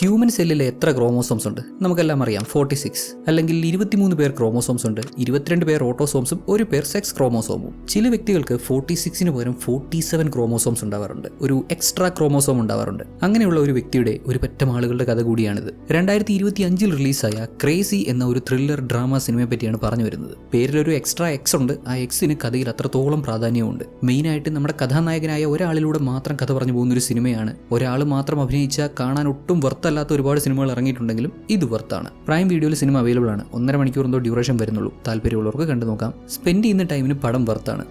Human സെല്ലിൽ എത്ര chromosomes ഉണ്ട്? നമുക്കെല്ലാം അറിയാം. ഫോർട്ടി സിക്സ് അല്ലെങ്കിൽ ഇരുപത്തിമൂന്ന് പേർ ക്രോമോസോംസ് ഉണ്ട്. ഇരുപത്തിരണ്ട് പേർ ഓട്ടോസോംസും ഒരു പേർ സെക്സ് ക്രോമോസോമും ചില വ്യക്തികൾക്ക് ഫോർട്ടി സിക്സിന് പകരം ഫോർട്ടി സെവൻ ക്രോമോസോംസ് ഉണ്ടാവാറുണ്ട്. ഒരു എക്സ്ട്രാ ക്രോമോസോം ഉണ്ടാവാറുണ്ട്. അങ്ങനെയുള്ള ഒരു വ്യക്തിയുടെ ഒരു പറ്റം ആളുകളുടെ കഥ കൂടിയാണിത്. രണ്ടായിരത്തി ഇരുപത്തി അഞ്ചിൽ റിലീസായ ക്രേസി എന്ന ഒരു ത്രില്ലർ ഡ്രാമ സിനിമയെ പറ്റിയാണ് പറഞ്ഞു വരുന്നത്. പേരിലൊരു എക്സ്ട്രാ എക്സ് ഉണ്ട്. ആ എക്സിന് കഥയിൽ അത്രത്തോളം പ്രാധാന്യമുണ്ട്. മെയിനായിട്ട് നമ്മുടെ കഥാനായകനായ ഒരാളിലൂടെ മാത്രം കഥ പറഞ്ഞു പോകുന്ന ഒരു സിനിമയാണ് ഒരാൾ മാത്രം അഭിനയിച്ച കാണാൻ ഒട്ടും വರ್ತല്ലാത്ത ഒരുപാട് സിനിമകൾ ഇറങ്ങിയിട്ടുണ്ടെങ്കിലും ഇത് വർത്താണ് പ്രൈം വീഡിയോയിൽ സിനിമ അവൈലബിൾ ആണ്. ഒന്നര മണിക്കൂർ എന്തോ ഡ്യൂറേഷൻ വരുന്നുള്ളൂ. താല്പര്യമുള്ളവർക്ക് കണ്ടു നോക്കാം. സ്പെൻഡ് ചെയ്യുന്ന ടൈമിന് പടം വർത്താണ്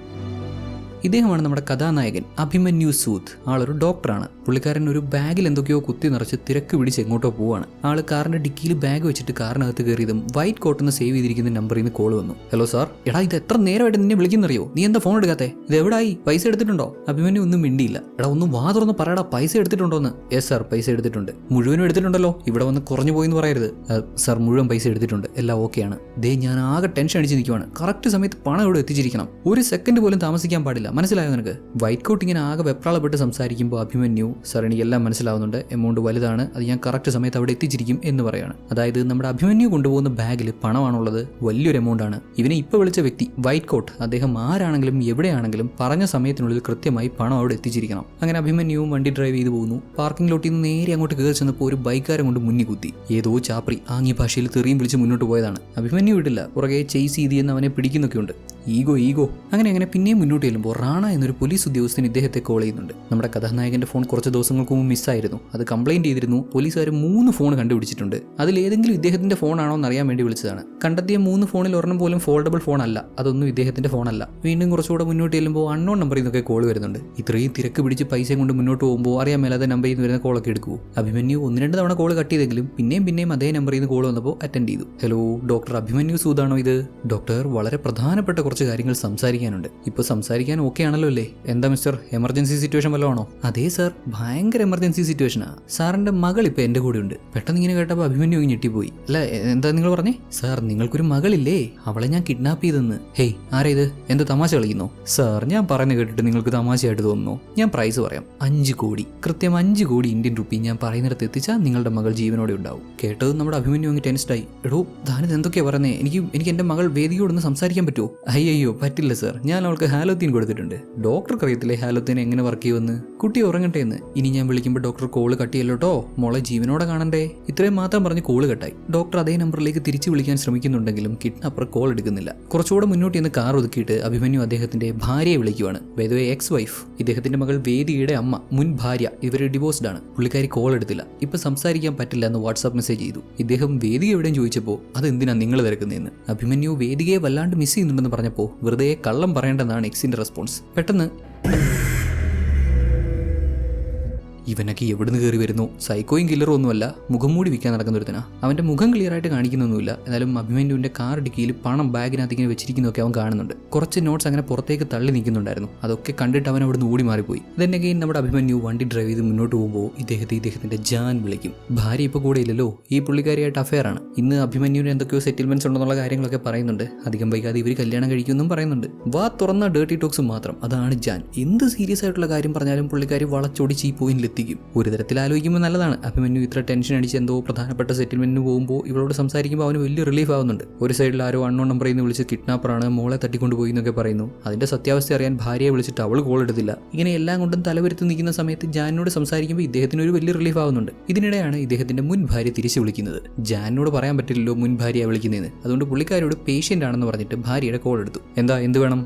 ഇദ്ദേഹമാണ് നമ്മുടെ കഥാനായകൻ അഭിമന്യു സൂത് ആളൊരു ഡോക്ടറാണ്. പുള്ളിക്കാരൻ ഒരു ബാഗിൽ എന്തൊക്കെയോ കുത്തി നിറച്ച് തിരക്ക് പിടിച്ച് എങ്ങോട്ടോ പോവാണ്. ആൾ കാറിന്റെ ഡിക്കിയിൽ ബാഗ് വെച്ചിട്ട് കാറിനകത്ത് കയറിയതും വൈറ്റ് കോട്ടെന്ന് സേവ് ചെയ്തിരിക്കുന്ന നമ്പറിൽ നിന്ന് കോൾ വന്നു. Hello sir. എടാ ഇത് എത്ര നേരമായിട്ട് നിന്നെ വിളിക്കുന്നറിയോ? നീ എന്താ ഫോൺ എടുക്കാത്തേ? ഇത് എവിടായി? പൈസ എടുത്തിട്ടുണ്ടോ? അഭിമന്യു ഒന്നും മിണ്ടിയില്ല. എടാ ഒന്നും വാ തുറന്ന് പറയടാ പൈസ എടുത്തിട്ടുണ്ടോന്ന്? യെസ് സാർ പൈസ എടുത്തിട്ടുണ്ട്. മുഴുവനും എടുത്തിട്ടുണ്ടല്ലോ. ഇവിടെ വന്ന് കുറഞ്ഞു പോയി എന്ന് പറയരുത്. "അഹ്, സാർ മുഴുവൻ പൈസ എടുത്തിട്ടുണ്ട്. എല്ലാം ഓക്കെയാണ്. ദേ ഞാൻ ആകെ ടെൻഷൻ അടിച്ച് നിൽക്കുവാണ് കറക്റ്റ് സമയത്ത് പണം ഇവിടെ എത്തിച്ചിരിക്കണം. ഒരു സെക്കൻഡ് പോലും താമസിക്കാൻ പാടില്ല. മനസ്സിലായോ നിനക്ക്? വൈറ്റ് കോട്ട് ഇങ്ങനെ ആകെ വെപ്രാളപ്പെട്ട് സംസാരിക്കുമ്പോൾ അഭിമന്യു സാർ എനിക്കെല്ലാം മനസ്സിലാവുന്നുണ്ട്. എമൗണ്ട് വലുതാണ്. അത് ഞാൻ കറക്റ്റ് സമയത്ത് അവിടെ എത്തിച്ചിരിക്കും എന്ന് പറയാണ്. അതായത് നമ്മുടെ അഭിമന്യു കൊണ്ടുപോകുന്ന ബാഗിൽ പണമാണുള്ളത്. വലിയൊരു എമൗണ്ട് ആണ്. ഇവനെ ഇപ്പോൾ വിളിച്ച വ്യക്തി വൈറ്റ് കോട്ട് അദ്ദേഹം ആരാണെങ്കിലും എവിടെയാണെങ്കിലും പറഞ്ഞ സമയത്തിനുള്ളിൽ കൃത്യമായി പണം അവിടെ എത്തിച്ചിരിക്കണം. അങ്ങനെ അഭിമന്യുവും വണ്ടി ഡ്രൈവ് ചെയ്തു പോകുന്നു. പാർക്കിംഗ് ലോട്ടിൽ നിന്ന് നേരെ അങ്ങോട്ട് കയറി ചെന്നപ്പോൾ ഒരു ബൈക്കാരൻ കൊണ്ട് മുന്നിൽ കുത്തി. ഏതോ ചാപ്രി ആംഗ്യ ഭാഷയിൽ തെറിയും വിളിച്ച് മുന്നോട്ട് പോയതാണ്. അഭിമന്യു വിടില്ല. പുറകെ ചേസ് ചെയ്ത് എന്ന് അവനെ പിടിക്കുന്നൊക്കെയുണ്ട്. ഈഗോ ഈഗോ അങ്ങനെ അങ്ങനെ പിന്നെയും മുന്നോട്ട് ചെല്ലുമ്പോൾ റാണ എന്നൊരു പോലീസ് ഉദ്യോഗസ്ഥൻ ഇദ്ദേഹത്തെ കോൾ ചെയ്യുന്നുണ്ട്. നമ്മുടെ കഥാനായകന്റെ ഫോൺ കുറച്ച് ദിവസങ്ങൾക്ക് മുമ്പ് മിസ്സായിരുന്നു അത് കംപ്ലൈന്റ് ചെയ്തിരുന്നു. പോലീസുകാർ മൂന്ന് ഫോൺ കണ്ടുപിടിച്ചിട്ടുണ്ട്. അതിൽ ഏതെങ്കിലും ഇദ്ദേഹത്തിന്റെ ഫോണാണോ എന്ന് അറിയാൻ വേണ്ടി വിളിച്ചതാണ്. കണ്ടെത്തിയ മൂന്ന് ഫോണിൽ ഒരെണ്ണം പോലും ഫോൾഡബിൾ ഫോൺ അല്ല. അതൊന്നും ഇദ്ദേഹത്തിന്റെ അല്ല. വീണ്ടും കുറച്ചുകൂടെ മുന്നോട്ട് ചെല്ലുമ്പോൾ അൺനോൺ നമ്പറിൽ നിന്നൊക്കെ കോൾ വരുന്നുണ്ട്. ഇത്രയും തിരക്ക് പിടിച്ച് പൈസ കൊണ്ട് മുന്നോട്ട് പോകുമ്പോൾ അറിയാൻ മേലാതെ നമ്പറിൽ നിന്ന് വരുന്ന കോളൊക്കെ എടുക്കൂ അഭിമന്യു ഒന്ന് രണ്ട് തവണ കോൾ കട്ട് ചെയ്തെങ്കിലും പിന്നെയും പിന്നെയും അതേ നമ്പറിൽ നിന്ന് കോൾ വന്നപ്പോൾ അറ്റൻഡ് ചെയ്തു. ഹലോ ഡോക്ടർ അഭിമന്യു സൂദാണോ ഇത്? ഡോക്ടർ വളരെ പ്രധാനപ്പെട്ട കുറച്ച് കാര്യങ്ങൾ സംസാരിക്കാനുണ്ട്. ഇപ്പോൾ സംസാരിക്കാൻ ഓക്കെ ആണല്ലോ അല്ലേ? എന്താ മിസ്റ്റർ? എമർജൻസി സിറ്റുവേഷൻ വല്ലതും ആണോ അതെ സാർ ഭയങ്കര എമർജൻസി സിറ്റുവേഷനാ. സാറിന്റെ മകൾ ഇപ്പോൾ എന്റെ കൂടെ ഉണ്ട് പെട്ടെന്ന് ഇങ്ങനെ കേട്ടപ്പോൾ അഭിമന്യു ഞെട്ടിപ്പോയി. അല്ല എന്താ നിങ്ങൾ പറഞ്ഞേ? സാർ നിങ്ങൾക്കൊരു മകളില്ലേ? അവളെ ഞാൻ കിഡ്നാപ്പ് ചെയ്തെന്ന്. ഹേയ് ആരാ ഇത്? എന്ത് തമാശ കളിക്കുന്നു? സാർ ഞാൻ പറഞ്ഞു കേട്ടിട്ട് നിങ്ങൾക്ക് തമാശയായിട്ട് തോന്നുന്നു? ഞാൻ പ്രൈസ് പറയാം. അഞ്ച് കോടി. കൃത്യം അഞ്ച് കോടി ഇന്ത്യൻ റുപ്പി ഞാൻ പറയുന്നിടത്ത് എത്തിച്ചാൽ നിങ്ങളുടെ മകൾ ജീവനോടെ ഉണ്ടാവും. കേട്ടത് നമ്മുടെ അഭിമന്യു അങ്ങ് ടെൻസ്ഡായി എടോ താനിത് എന്തൊക്കെയാ പറയുന്നത് എനിക്ക് എനിക്ക് എന്റെ മകൾ വേദിയോടൊന്ന് സംസാരിക്കാൻ പറ്റുമോ അയ്യോ പറ്റില്ല സാർ. ഞാൻ അവൾക്ക് ഹാലോത്തീൻ കൊടുത്തിട്ടുണ്ട്. ഡോക്ടർക്ക് അറിയത്തില്ലേ ഹാലോത്തിന് എങ്ങനെ വർക്ക് ചെയ്യുമെന്ന്? കുട്ടി ഉറങ്ങട്ടെ എന്ന്. ഇനി ഞാൻ വിളിക്കുമ്പോൾ ഡോക്ടർ കോൾ കട്ടിയല്ലോട്ടോ മോളെ ജീവനോടെ കാണണ്ടേ? ഇത്രയും മാത്രം പറഞ്ഞ് കോൾ കട്ടായി ഡോക്ടർ അതേ നമ്പറിലേക്ക് തിരിച്ചു വിളിക്കാൻ ശ്രമിക്കുന്നുണ്ടെങ്കിലും കിഡ്നാപ്പർ കോൾ എടുക്കുന്നില്ല. കുറച്ചുകൂടെ മുന്നോട്ട് ഇന്ന് കാർ ഒതുക്കിയിട്ട് അഭിമന്യു അദ്ദേഹത്തിന്റെ ഭാര്യയെ വിളിക്കുവാണ്. വേദവേ എക്സ് വൈഫ് ഇദ്ദേഹത്തിന്റെ മകൾ വേദിയുടെ അമ്മ മുൻ ഭാര്യ ഇവർ ഡിവോഴ്സ്ഡ് ആണ്. പുള്ളിക്കാരി കോൾ എടുത്തില്ല. ഇപ്പൊ സംസാരിക്കാൻ പറ്റില്ല എന്ന് വാട്സാപ്പ് മെസ്സേജ് ചെയ്തു. ഇദ്ദേഹം വേദിക എവിടെയും ചോദിച്ചപ്പോൾ അതെന്തിനാ നിങ്ങൾ തിരക്കുന്നതെന്ന് അഭിമന്യു വേദികയെ വല്ലാണ്ട് മിസ് ചെയ്യുന്നുണ്ടെന്ന് പറഞ്ഞപ്പോൾ വെറുതെ കള്ളം പറയേണ്ടെന്നാണ് എക്സിന്റെ റെസ്പോൺസ് പെട്ടെന്ന് ഇവനൊക്കെ എവിടുന്ന് കയറി വരുന്നു? സൈക്കോയും കില്ലറും ഒന്നുമല്ല മുഖം മൂടി വിൽക്കാൻ നടക്കുന്ന ഒരുത്തനാ. അവന്റെ മുഖം ക്ലിയർ ആയിട്ട് കാണിക്കുന്നൊന്നുമില്ല. എന്നാലും അഭിമന്യുവിന്റെ കാർ ഡിക്കിയിൽ പണം ബാഗിനകത്ത് ഇങ്ങനെ വെച്ചിരിക്കുന്നതൊക്കെ അവൻ കാണുന്നുണ്ട്. കുറച്ച് നോട്ട്സ് അങ്ങനെ പുറത്തേക്ക് തള്ളി നിൽക്കുന്നുണ്ടായിരുന്നു. അതൊക്കെ കണ്ടിട്ട് അവൻ അവിടുന്ന് ഓടി മാറിപ്പോയി. ഇതന്നെ നമ്മുടെ അഭിമന്യു വണ്ടി ഡ്രൈവ് ചെയ്ത് മുന്നോട്ട് പോകുമ്പോൾ ഇദ്ദേഹത്തെ ഇദ്ദേഹത്തിന്റെ ജാൻ വിളിക്കും. ഭാര്യ ഇപ്പോൾ കൂടെ ഇല്ലല്ലോ. ഈ പുള്ളിക്കാരിയായിട്ട് അഫെയർ ആണ്. ഇന്ന് അഭിമന്യുവിന് എന്തൊക്കെയോ സെറ്റിൽമെന്റ്സ് ഉണ്ടെന്നുള്ള കാര്യങ്ങളൊക്കെ പറയുന്നുണ്ട്. അധികം വൈകാതെ ഇവർ കല്യാണം കഴിക്കുമെന്നും പറയുന്നുണ്ട്. വാ തുറന്ന ഡേർട്ടി ടോക്സ് മാത്രം. അതാണ് ജാൻ. എന്ത് സീരിയസ് ആയിട്ടുള്ള കാര്യം പറഞ്ഞാലും പുള്ളിക്കാരി വളച്ചൊടിച്ച് ഈ പോയിന്റിലെത്തിക്കും ഒരു തരത്തിൽ ആലോചിക്കുമ്പോൾ നല്ലതാണ്. അഭിമന്യു ഇത്ര ടെൻഷൻ അടിച്ച് എന്തോ പ്രധാനപ്പെട്ട സെറ്റിൽമെന്റിന് പോകുമ്പോൾ ഇവളോട് സംസാരിക്കുമ്പോൾ അവന് വലിയ റിലീഫ് ആവുന്നുണ്ട്. ഒരു സൈഡിൽ ആരോ അണ്ണോ നമ്പറിൽ നിന്ന് വിളിച്ച് കിഡ്നാപ്പറാണ് മോളെ തട്ടിക്കൊണ്ടുപോയി എന്നൊക്കെ പറയുന്നു. അതിന്റെ സത്യാവസ്ഥ അറിയാൻ ഭാര്യയെ വിളിച്ചിട്ട് അവൾ കോൾ എടുത്തില്ല. ഇങ്ങനെ എല്ലാം കൊണ്ടും തലവരുത്ത് നിൽക്കുന്ന സമയത്ത് ജാനിനോട് സംസാരിക്കുമ്പോൾ ഇദ്ദേഹത്തിന് ഒരു വലിയ റിലീഫ് ആവുന്നുണ്ട്. ഇതിനിടെയാണ് ഇദ്ദേഹത്തിന്റെ മുൻ ഭാര്യ തിരിച്ചു വിളിക്കുന്നത്. ജാനിനോട് പറയാൻ പറ്റില്ലല്ലോ മുൻ ഭാര്യയെ വിളിക്കുന്നതെന്ന് അതുകൊണ്ട് പുള്ളിക്കാരോട് പേഷ്യന്റ് ആണെന്ന് പറഞ്ഞിട്ട് ഭാര്യയുടെ കോൾ എടുത്തു. എന്താ എന്ത് വേണം?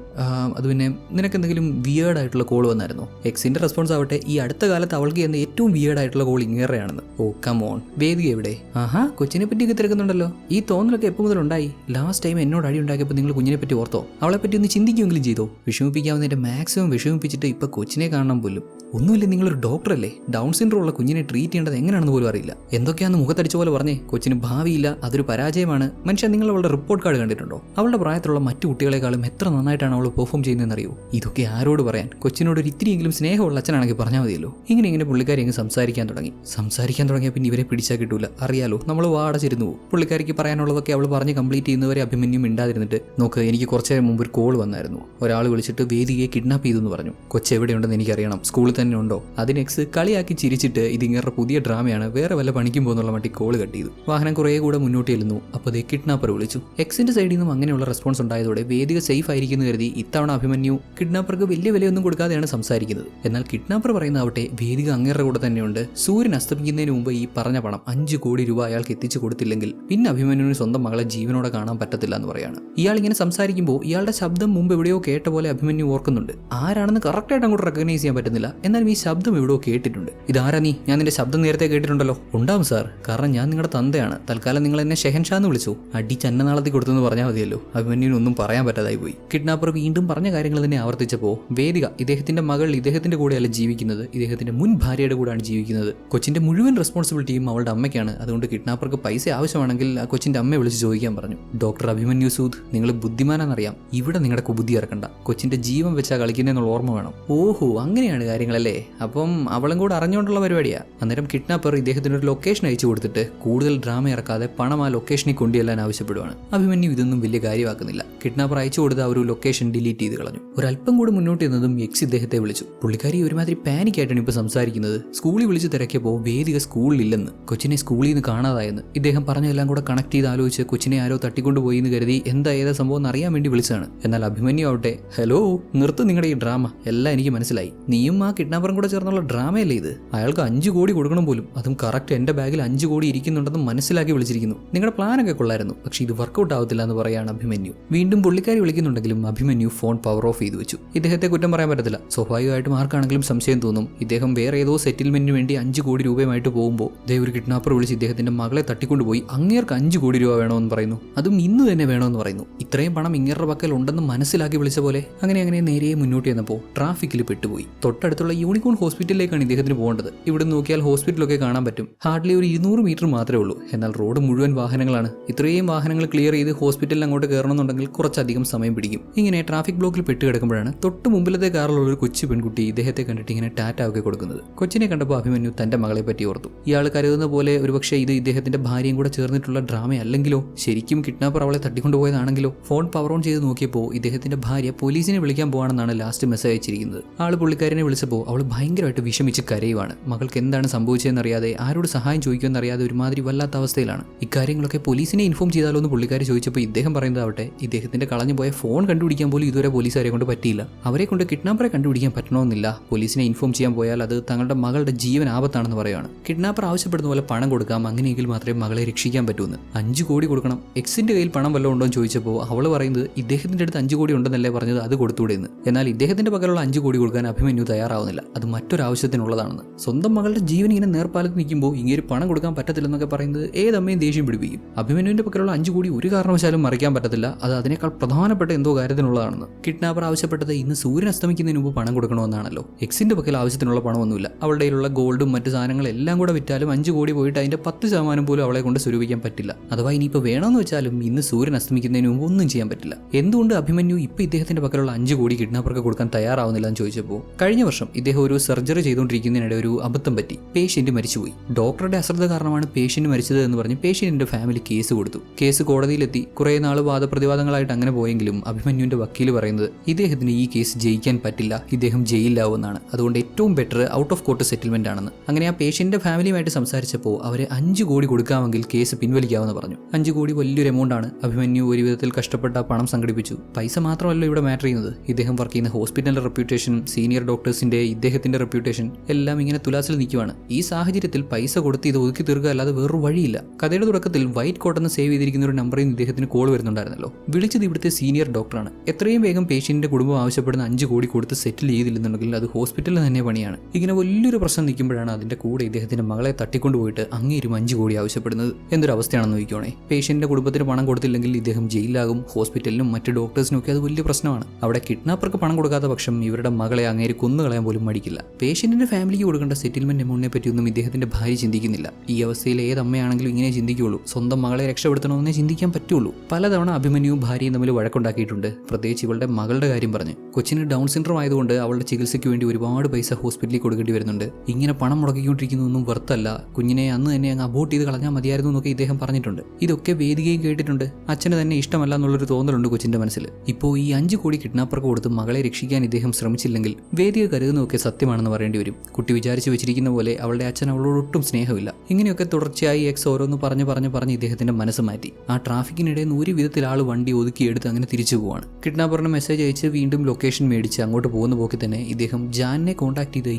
അത് പിന്നെ നിനക്ക് എന്തെങ്കിലും വിയേർഡ് ആയിട്ടുള്ള കോൾ വന്നായിരുന്നോ? എക്സിന്റെ റെസ്പോൺസ് ആവട്ടെ. ഈ അടുത്ത കാലത്ത് അവൾക്ക് ചെയ്യുന്ന ഏറ്റവും വിയേർഡ് ആയിട്ടുള്ള കോൾ ഇങ്ങേറെയാണെന്ന്. ഓ കമോൺ വേദിക എവിടെ? ആഹാ കൊച്ചിനെ പറ്റിയൊക്കെ തിരക്കുന്നുണ്ടല്ലോ. ഈ തോന്നലൊക്കെ എപ്പോൾ മുതൽ ഉണ്ടായി? ലാസ്റ്റ് ടൈം എന്നോട് അടി ഉണ്ടാക്കിയപ്പോൾ നിങ്ങൾ കുഞ്ഞിനെ പറ്റി ഓർത്തോ? അവളെ പറ്റി ഒന്ന് ചിന്തിക്കുമെങ്കിലും ചെയ്തോ? വിഷമിപ്പിക്കാവുന്നതിന്റെ മാക്സിമം വിഷമിപ്പിച്ചിട്ട് ഇപ്പൊ കൊച്ചിനെ കാണാൻ പോലും. ഒന്നുമില്ല നിങ്ങളൊരു ഡോക്ടറല്ലേ ഡൗൺ സിൻഡ്രോം ഉള്ള കുഞ്ഞിനെ ട്രീറ്റ് ചെയ്യേണ്ടത് എങ്ങനെയാണെന്ന് പോലും അറിയില്ല. എന്തൊക്കെയാന്ന് മുഖത്തടിച്ച പോലെ പറഞ്ഞേ കൊച്ചിന് ഭാവിയില്ല അതൊരു പരാജയമാണ്. മനുഷ്യൻ നിങ്ങൾ അവളുടെ റിപ്പോർട്ട് കാർഡ് കണ്ടിട്ടുണ്ടോ? അവളുടെ പ്രായത്തിലുള്ള മറ്റു കുട്ടികളെക്കാളും എത്ര നന്നായിട്ടാണ് അവൾ പെർഫോം ചെയ്യുന്നതെന്ന് അറിയോ ഇതൊക്കെ ആരോട് പറയാൻ? കൊച്ചിനോട് ഒരു ഇത്തിരിയെങ്കിലും സ്നേഹമുള്ള അച്ഛനാണെങ്കിൽ പറഞ്ഞാൽ മതിയല്ലോ. ഇങ്ങനെ ഇങ്ങനെ പുള്ളിക്കാരി അങ്ങ് സംസാരിക്കാൻ തുടങ്ങി. സംസാരിക്കാൻ തുടങ്ങിയ പിന്നെ ഇവരെ പിടിച്ചാൽ കിട്ടൂല. അറിയാലോ നമ്മൾ വാടച്ചിരുന്നു പോകും. പുള്ളിക്കാരിക്ക് പറയാനുള്ളതൊക്കെ അവൾ പറഞ്ഞ് കംപ്ലീറ്റ് ചെയ്യുന്നവരെ അഭിമന്യം മിണ്ടാതിരുന്നിട്ട് നോക്ക് എനിക്ക് കുറച്ച് നേരം മുമ്പ് ഒരു കോൾ വന്നായിരുന്നു. ഒരാൾ വിളിച്ചിട്ട് വേദിയെ കിഡ്നാപ്പ് ചെയ്തു എന്ന് പറഞ്ഞു. കൊച്ചു എവിടെയുണ്ടെന്ന് എനിക്കറിയണം. സ്കൂളിൽ തന്നെ ഉണ്ടോ? അതിനെക്സ് കളിയാക്കി ചിരിച്ചിട്ട് ഇത് ഇങ്ങനെ പുതിയ ഡ്രാമയാണ് വേറെ വല്ല പണിക്കും പോകുന്നുള്ള മട്ടി കോൾ കട്ട് ചെയ്തു. വാഹനം കുറേ കൂടെ മുന്നോട്ട് ചെല്ലുന്നു. അപ്പോൾ ദേ കിഡ്നാപ്പർ വിളിച്ചു. എക്സിന്റെ സൈഡിൽ നിന്നും അങ്ങനെയുള്ള റെസ്പോൺസ് ഉണ്ടായതോടെ വേദിക സേഫ് ആയിരിക്കുന്നു കരുതി ഇത്തവണ അഭിമന്യു കിഡ്നാപ്പർക്ക് വലിയ വിലയൊന്നും കൊടുക്കാതെയാണ് സംസാരിക്കുന്നത്. എന്നാൽ കിഡ്നാപ്പർ പറയുന്ന ആവട്ടെ വേദിക അങ്ങേരുടെ കൂടെ തന്നെയുണ്ട്. സൂര്യൻ അസ്തമിക്കുന്നതിന് മുമ്പ് ഈ പറഞ്ഞ പണം അഞ്ച് കോടി രൂപ അയാൾക്ക് എത്തിച്ചു കൊടുത്തില്ലെങ്കിൽ പിന്നെ അഭിമന്യുവിന് സ്വന്തം മകളെ ജീവനോടെ കാണാൻ പറ്റത്തില്ല എന്ന് പറയാണ്. ഇയാൾ ഇങ്ങനെ സംസാരിക്കുമ്പോൾ ഇയാളുടെ ശബ്ദം മുമ്പ് എവിടെയോ കേട്ട പോലെ അഭിമന്യു ഓർക്കുന്നുണ്ട്. ആരാണെന്ന് കറക്റ്റായിട്ട് അങ്ങോട്ട് റെക്കഗ്നൈസ് ചെയ്യാൻ പറ്റുന്നില്ല. എന്നാലും ഈ ശബ്ദം എവിടെയോ കേട്ടിട്ടുണ്ട്. ഇതാരാ നീ? ഞാൻ നിന്റെ ശബ്ദം നേരത്തെ കേട്ടിട്ടുണ്ടല്ലോ. ഉണ്ടാവും സാർ കാരണം ഞാൻ നിങ്ങളുടെ തന്തയാണ്. തൽക്കാലം നിങ്ങൾ എന്നെ ഷെഹൻഷാ എന്ന് വിളിച്ചു. അടിച്ച് അന്നനാളത്തിൽ കൊടുത്തെന്ന് പറഞ്ഞാൽ മതിയല്ലോ. അഭിമന്യുവിന് ഒന്നും പറയാൻ പറ്റാതായി പോയി. കിഡ്നാപ്പർ വീണ്ടും പറഞ്ഞ കാര്യങ്ങൾ തന്നെ ആവർത്തിച്ചപ്പോൾ വേദിക ഇദ്ദേഹത്തിന്റെ മകൾ ഇദ്ദേഹത്തിന്റെ കൂടെയല്ല ജീവിക്കുന്നത്. ഇദ്ദേഹത്തിന്റെ മുൻ ഭാര്യയുടെ കൂടെയാണ് ജീവിക്കുന്നത്. കൊച്ചിന്റെ മുഴുവൻ റെസ്പോൺസിബിലിറ്റിയും അവളുടെ അമ്മയ്ക്കാണ്. അതുകൊണ്ട് കിഡ്നാപ്പർക്ക് പൈസ ആവശ്യമാണെങ്കിൽ ആ കൊച്ചിന്റെ അമ്മയെ വിളിച്ച് ചോദിക്കാൻ പറഞ്ഞു. ഡോക്ടർ അഭിമന്യു സൂദ് നിങ്ങൾ ബുദ്ധിമാനാണെന്നറിയാം. ഇവിടെ നിങ്ങളുടെ കുബുദ്ധി ഇറക്കണ്ട. കൊച്ചിന്റെ ജീവൻ വെച്ചാ കളിക്കുന്നതെന്നുള്ള ഓർമ്മ വേണം. ഓഹോ അങ്ങനെയാണ് കാര്യങ്ങളല്ലേ? അപ്പം അവളും കൂടെ അറിഞ്ഞുകൊണ്ടുള്ള പരിപാടിയാ. അന്നേരം കിഡ്നാപ്പർ ഇദ്ദേഹത്തിന് ഒരു ലൊക്കേഷൻ അയച്ചു കൊടുത്തിട്ട് കൂടുതൽ ഡ്രാമ ഇറക്കാതെ പണം ആ ലൊക്കേഷനിൽ കൊണ്ടുചെല്ലാൻ ആവശ്യപ്പെടുവാണ്. അഭിമന്യു ഇതൊന്നും വലിയ കാര്യമാക്കുന്നില്ല. കിഡ്നാപ്പർ അയച്ചു കൊടുത്ത ആ ഒരു ലൊക്കേഷൻ ഡിലീറ്റ് ചെയ്ത് കളഞ്ഞു. ഒരല്പം കൂടെ മുന്നോട്ട് ചെന്നതും എക്സ് ഇദ്ദേഹത്തെ വിളിച്ചു. പുള്ളിക്കാരി ഒരുമാതിരി പാനിക് ആയിട്ടാണ് ഇപ്പോൾ സംസാരിക്കുന്നത്. സ്കൂളിൽ വിളിച്ച് തിരക്കിയപ്പോൾ വേദിക സ്കൂളിലില്ലെന്ന്. കൊച്ചിനെ സ്കൂളിൽ നിന്ന് കാണാതായെന്ന്. ഇദ്ദേഹം പറഞ്ഞതെല്ലാം കൂടെ കണക്ട് ചെയ്ത് ആലോചിച്ച് കൊച്ചിനെ ആരോ തട്ടിക്കൊണ്ടുപോയി എന്ന് കരുതി എന്താ ഏതാ സംഭവം എന്ന് അറിയാൻ വേണ്ടി വിളിച്ചതാണ്. എന്നാൽ അഭിമന്യു ആവട്ടെ ഹലോ നിർത്ത് നിങ്ങളുടെ ഈ ഡ്രാമ എല്ലാം എനിക്ക് മനസ്സിലായി. നീയും ആ കിഡ്നാപ്പറും കൂടെ ചേർന്നുള്ള ഡ്രാമയല്ലേ ഇത്? അയാൾക്ക് അഞ്ച് കോടി കൊടുക്കണം പോലും. അതും കറക്റ്റ് എന്റെ ബാഗിൽ അഞ്ച് കോടി ഇരിക്കുന്നുണ്ടെന്ന് മനസ്സിലാക്കി വിളിച്ചിരിക്കുന്നു. നിങ്ങളുടെ പ്ലാനൊക്കെ കൊള്ളായിരുന്നു. പക്ഷേ ഇത് വർക്കൗട്ട് ആവത്തില്ല എന്ന് പറയാണ് അഭിമന്യു. വീണ്ടും പുള്ളിക്കാരി വിളിക്കുന്നുണ്ടെങ്കിലും അഭിമന്യു ഫോൺ പവർ ഓഫ് ചെയ്തു വെച്ചു. ഇദ്ദേഹത്തെ കുറ്റം പറയാൻ പറ്റത്തില്ല. സ്വാഭാവികമായിട്ടും ആർക്കാണെങ്കിലും സംശയം തോന്നും. ഇദ്ദേഹം വേറെ ഏതോ സെറ്റിൽമെന്റിന് വേണ്ടി അഞ്ച് കോടി രൂപയുമായിട്ട് പോകുമ്പോൾ ദേ ഒരു കിഡ്നാപ്പർ വിളിച്ച് ഇദ്ദേഹത്തിന്റെ മകളെ തട്ടിക്കൊണ്ടുപോയി. അങ്ങേർക്ക് അഞ്ച് കോടി രൂപ വേണമെന്ന് പറയുന്നു. അതും ഇന്ന് തന്നെ വേണമെന്ന് പറയുന്നു. ഇത്രയും പണം ഇങ്ങേരുടെ പക്കൽ ഉണ്ടെന്ന് മനസ്സിലാക്കി വിളിച്ച പോലെ അങ്ങനെ അങ്ങനെ നേരെ മുന്നോട്ട് ചെന്നപ്പോൾ ട്രാഫിക്കിൽ പെട്ടുപോയി. തൊട്ടടുത്തുള്ള യൂണിക്കോൺ ഹോസ്പിറ്റലിലേക്കാണ് ഇദ്ദേഹത്തിന് പോകേണ്ടത്. ഇവിടെ നോക്കിയാൽ ഹോസ്പിറ്റലൊക്കെ കാണാൻ പറ്റും. ഹാർഡ്ലി ഒരു ഇരുന്നൂറ് മീറ്റർ മാത്രമേ ഉള്ളൂ. എന്നാൽ റോഡ് മുഴുവൻ വാഹനങ്ങളാണ്. ഇത്രയും വാഹനങ്ങൾ ക്ലിയർ ചെയ്ത് ഹോസ്പിറ്റലിൽ അങ്ങോട്ട് കയറണമെന്നുണ്ടെങ്കിൽ കുറച്ചധികം സമയം പിടിക്കും. ഇങ്ങനെ ട്രാഫിക് ബ്ലോക്കിൽ പെട്ട് കിടക്കുമ്പോഴാണ് തൊട്ട് മുമ്പിലത്തെ കാറിലുള്ള ഒരു കൊച്ചു പെൺകുട്ടി ഇദ്ദേഹത്തെ കണ്ടിട്ട് ഇങ്ങനെ ടാറ്റ ഒക്കെ കൊടുക്കുന്നത്. കൊച്ചിനെ കണ്ടപ്പോൾ അഭിമന്യു തന്റെ മകളെ പറ്റി ഓർത്തു. ഇയാൾ കരുതുന്ന പോലെ ഒരുപക്ഷെ ഇത് ഇദ്ദേഹത്തിന്റെ ഭാര്യയും കൂടെ ചേർന്നിട്ടുള്ള ഡ്രാമ അല്ലെങ്കിലോ ശരിക്കും കിഡ്നാപ്പർ അവളെ തട്ടിക്കൊണ്ടുപോയതാണെങ്കിലോ ഫോൺ പവർ ഓൺ ചെയ്ത് നോക്കിയപ്പോൾ ഇദ്ദേഹത്തിന്റെ ഭാര്യ പോലീസിനെ വിളിക്കാൻ പോവാണെന്നാണ് ലാസ്റ്റ് മെസ്സേജ് അയച്ചിരിക്കുന്നത്. ആൾ പുള്ളിക്കാരനെ വിളിച്ചപ്പോൾ അവൾ ഭയങ്കരമായിട്ട് വിഷമിച്ച് കരയുവാണ്. മകൾക്ക് എന്താണ് സംഭവിച്ചതെന്നറിയാതെ ആരോട് സഹായം ചോദിക്കുമെന്നറിയാതെ ഒരുമാതിരി വല്ലാത്ത അവസ്ഥയിലാണ്. ഇക്കാര്യങ്ങളൊക്കെ പോലീസിനെ ഇൻഫോം ചെയ്താലോ എന്ന് പുള്ളിക്കാരെ ചോദിച്ചപ്പോൾ ഇദ്ദേഹം പറയുന്നതാവട്ടെ ഇദ്ദേഹത്തിന്റെ കളഞ്ഞു പോയ ഫോൺ കണ്ടുപിടിക്കാൻ പോലും ഇതുവരെ പോലീസുകാരെ കൊണ്ട് പറ്റിയില്ല. അവരെ കൊണ്ട് കിഡ്നാപ്പറെ കണ്ടുപിടിക്കാൻ പറ്റണമെന്നില്ല പോലീസിനെ ഇൻഫോം ചെയ്യാൻ പോയാൽ അത് തങ്ങളുടെ മകളുടെ ജീവൻ ആപത്താണെന്ന് പറയുകയാണ് കിഡ്നാപ്പർ ആവശ്യപ്പെടുന്ന പോലെ പണം കൊടുക്കാം അങ്ങനെയെങ്കിൽ മാത്രമേ മകളെ രക്ഷിക്കാൻ പറ്റൂന്ന്. അഞ്ച് കോടി കൊടുക്കണം. എക്സിന്റെ കയ്യിൽ പണം വല്ലതും ഉണ്ടോ എന്ന് ചോദിച്ചപ്പോൾ അവൾ പറയുന്നത് ഇദ്ദേഹത്തിന്റെ അടുത്ത് അഞ്ച് കോടി ഉണ്ടെന്നല്ലേ പറഞ്ഞത് അത് കൊടുത്തൂടെ എന്ന് എന്നാൽ ഇദ്ദേഹത്തിന്റെ പകലുള്ള അഞ്ച് കോടി കൊടുക്കാൻ അഭിമന്യു തയ്യാറാവുന്നില്ല. അത് മറ്റൊരാവശ്യത്തിനുള്ളതാണെന്ന് സ്വന്തം മകളുടെ ജീവൻ ഇങ്ങനെ നേർപ്പാലത്ത് നിൽക്കുമ്പോൾ ഇങ്ങനെ പണം കൊടുക്കാൻ പറ്റത്തില്ലെന്നൊക്കെ പറയുന്നത് ഏതമ്മയും ദേഷ്യം പിടിപ്പിക്കും. അഭിമന്യുവിന്റെ പക്കലുള്ള അഞ്ച് കോടി ഒരു കാരണവശാലും മറിക്കാൻ പറ്റത്തില്ല. അത് അതിനേക്കാൾ പ്രധാനപ്പെട്ട എന്തോ കാര്യത്തിനുള്ളതാണെന്ന്. കിഡ്നാപ്പർ ആവശ്യപ്പെട്ടത് ഇന്ന് സൂര്യൻ അസ്തമിക്കുന്നതിന് മുമ്പ് പണം കൊടുക്കണമെന്നാണല്ലോ. എക്സിന്റെ പക്കൽ ആവശ്യത്തിനുള്ള പണമൊന്നുമില്ല. അവളുടെ കയ്യിലുള്ള ഗോൾഡും മറ്റു സാധനങ്ങളും എല്ലാം കൂടെ വിറ്റാലും അഞ്ച് കോടി പോയിട്ട് അതിന്റെ പത്ത് ശതമാനം പോലും അവളെ കൊണ്ട് സ്വരൂപിക്കാൻ പറ്റില്ല. അഥവാ ഇനിയിപ്പോൾ വേണമെന്ന് വെച്ചാലും ഇന്ന് സൂര്യൻ അസ്തമിക്കുന്നതിന് മുമ്പ് ഒന്നും ചെയ്യാൻ പറ്റില്ല. എന്തുകൊണ്ട് അഭിമന്യു ഇപ്പൊ ഇദ്ദേഹത്തിന്റെ പക്കലുള്ള അഞ്ച് കോടി കിഡ്നാപ്പർക്ക് കൊടുക്കാൻ തയ്യാറാവുന്നില്ല എന്ന് ചോദിച്ചപ്പോൾ കഴിഞ്ഞ വർഷം ഇദ്ദേഹം ഒരു സർജറി ചെയ്തുകൊണ്ടിരിക്കുന്നതിനിടെ ഒരു അബദ്ധം പറ്റി. പേഷ്യന്റ് മരിച്ചുപോയി. ഡോക്ടറുടെ അശ്രദ്ധ കാരണമാണ് പേഷ്യന്റ് മരിച്ചത് എന്ന് പറഞ്ഞ് പേഷ്യന്റിന്റെ ഫാമിലി കേസ് കൊടുത്തു. കേസ് കോടതിയിലെത്തി. കുറേ നാൾ വാദപ്രതിവാദങ്ങളായിട്ട് അങ്ങനെ പോയെങ്കിലും അഭിമന്യുവിന്റെ വക്കീൽ പറയുന്നത് ഇദ്ദേഹത്തിന് ഈ കേസ് ജയിക്കാൻ പറ്റില്ല. ഇദ്ദേഹം ജയിലിലാവുമെന്നാണ്. അതുകൊണ്ട് ഏറ്റവും better out of court settlement ആണെന്ന്. അങ്ങനെ ആ പേഷ്യന്റിന്റെ ഫാമിലിയുമായിട്ട് സംസാരിച്ചപ്പോൾ അവരെ അഞ്ച് കോടി കൊടുക്കാമെങ്കിൽ കേസ് പിൻവലിക്കാമെന്ന് പറഞ്ഞു. അഞ്ച് കോടി വലിയൊരു എമൗണ്ട് ആണ്. അഭിമന്യു ഒരു വിധത്തിൽ കഷ്ടപ്പെട്ട പണം സംഘടിപ്പിച്ചു. പൈസ മാത്രമല്ല ഇവിടെ മാറ്റർ ചെയ്യുന്നത്. ഇദ്ദേഹം വർക്ക് ചെയ്യുന്ന ഹോസ്പിറ്റലിന്റെ റെപ്യൂട്ടേഷൻ സീനിയർ ഡോക്ടേഴ്സിന്റെ ഇദ്ദേഹത്തിന്റെ റെപ്യൂട്ടേഷൻ എല്ലാം ഇങ്ങനെ തുലാസിൽ നിൽക്കുവാണ്. ഈ സാഹചര്യത്തിൽ പൈസ കൊടുത്ത് ഇത് ഒതുക്കി തീർക്കുക അല്ലാതെ വേറൊരു വഴിയില്ല. കഥയുടെ തുടക്കത്തിൽ വൈറ്റ് കോട്ടെന്ന് സേവ് ചെയ്തിരിക്കുന്ന ഒരു നമ്പറിൽ നിന്ന് ഇദ്ദേഹത്തിന് കോൾ വരുന്നുണ്ടായിരുന്നല്ലോ. വിളിച്ചത് ഇവിടുത്തെ സീനിയർ ഡോക്ടറാണ് എത്രയും വേഗം പേഷ്യന്റിന്റെ കുടുംബം ആവശ്യപ്പെടുന്ന അഞ്ച് കോടി കൊടുത്ത് സെറ്റിൽ ചെയ്തില്ലെന്നുണ്ടെങ്കിൽ അത് ഹോസ്പിറ്റലിൽ തന്നെ പണിയാണ്. ഇങ്ങനെ വലിയൊരു പ്രശ്നം നിൽക്കുമ്പോഴാണ് അതിന്റെ കൂടെ ഇദ്ദേഹത്തിന്റെ മകളെ തട്ടിക്കൊണ്ടുപോയിട്ട് അങ്ങേരും അഞ്ച് കോടി ആവശ്യപ്പെടുന്നത് എന്തൊരു അവസ്ഥയാണെന്ന് നോക്കിക്കോണേ പേഷ്യന്റെ കുടുംബത്തിന് പണം കൊടുത്തില്ലെങ്കിൽ ഇദ്ദേഹം ജയിലിലാകും ഹോസ്പിറ്റലിനും മറ്റ് ഡോക്ടേഴ്സിനും ഒക്കെ അത് വലിയ പ്രശ്നമാണ്. അവിടെ കിഡ്നാപ്പർക്ക് പണം കൊടുക്കാത്ത പക്ഷം ഇവരുടെ മകളെ അങ്ങേര് കൊന്നുകളയാൻ പോലും മടിക്കില്ല. പേഷ്യന്റിന്റെ ഫാമിലിക്ക് കൊടുക്കേണ്ട സെറ്റിൽമെന്റ് എമൗണ്ടിനെ പറ്റിയൊന്നും ഇദ്ദേഹത്തിന്റെ ഭാര്യ ചിന്തിക്കുന്നില്ല. ഈ അവസ്ഥയിൽ ഏത് അമ്മയാണെങ്കിലും ഇങ്ങനെ ചിന്തിക്കുകയുള്ളൂ സ്വന്തം മകളെ രക്ഷപ്പെടുത്തണമെന്നേ ചിന്തിക്കാൻ പറ്റുള്ളൂ. പലതവണ അഭിമന്യുവും ഭാര്യയും തമ്മിൽ വഴക്കുണ്ടാക്കിയിട്ടുണ്ട്. പ്രത്യേകിച്ച് ഇവളുടെ മകളുടെ കാര്യം പറഞ്ഞ്. കൊച്ചിന് ഡൗൺ സിൻഡ്രോം ആയതുകൊണ്ട് അവളുടെ ചികിത്സയ്ക്ക് വേണ്ടി ഒരുപാട് പൈസ ഹോസ്പിറ്റലിൽ കൊടുക്കേണ്ടി വരുന്ന വരുന്നുണ്ട്. ഇങ്ങനെ പണം മുടക്കിക്കൊണ്ടിരിക്കുന്നതൊന്നും വെറുത്തല്ല. കുഞ്ഞിനെ അന്ന് തന്നെ അങ്ങ് അബോട്ട് ചെയ്ത് കളഞ്ഞാൽ മതിയായിരുന്നു എന്നൊക്കെ ഇദ്ദേഹം പറഞ്ഞിട്ടുണ്ട്. ഇതൊക്കെ വേദികയും കേട്ടിട്ടുണ്ട്. അച്ഛന് തന്നെ ഇഷ്ടമല്ല എന്നുള്ളൊരു തോന്നലുണ്ട് കൊച്ചിന്റെ മനസ്സിൽ ഇപ്പോൾ ഈ അഞ്ച് കോടി കിഡ്നാപ്പർക്ക് കൊടുത്ത് മകളെ രക്ഷിക്കാൻ ഇദ്ദേഹം ശ്രമിച്ചില്ലെങ്കിൽ വേദിക കരുതുന്നതൊക്കെ സത്യമാണെന്ന് പറയേണ്ടി വരും. കുട്ടി വിചാരിച്ചു വെച്ചിരിക്കുന്ന പോലെ അവളുടെ അച്ഛൻ അവളോട് ഒട്ടും സ്നേഹമില്ല. ഇങ്ങനെയൊക്കെ തുടർച്ചയായി എക്സ് ഓരോന്ന് പറഞ്ഞു പറഞ്ഞ് പറഞ്ഞ് ഇദ്ദേഹത്തിന്റെ മനസ്സ് മാറ്റി. ആ ട്രാഫിക്കിനിടെ നിന്ന് ഒരു വിധത്തിൽ ആൾ വണ്ടി ഒതുക്കിയെടുത്ത് അങ്ങനെ തിരിച്ചു പോവാണ്. കിഡ്നാപ്പറിന് മെസ്സേജ് അയച്ച് വീണ്ടും ലൊക്കേഷൻ മേടിച്ച് അങ്ങോട്ട് പോകുന്ന പോക്കി തന്നെ ഇദ്ദേഹം ജാനിനെ കോൺടാക്ട് ചെയ്ത്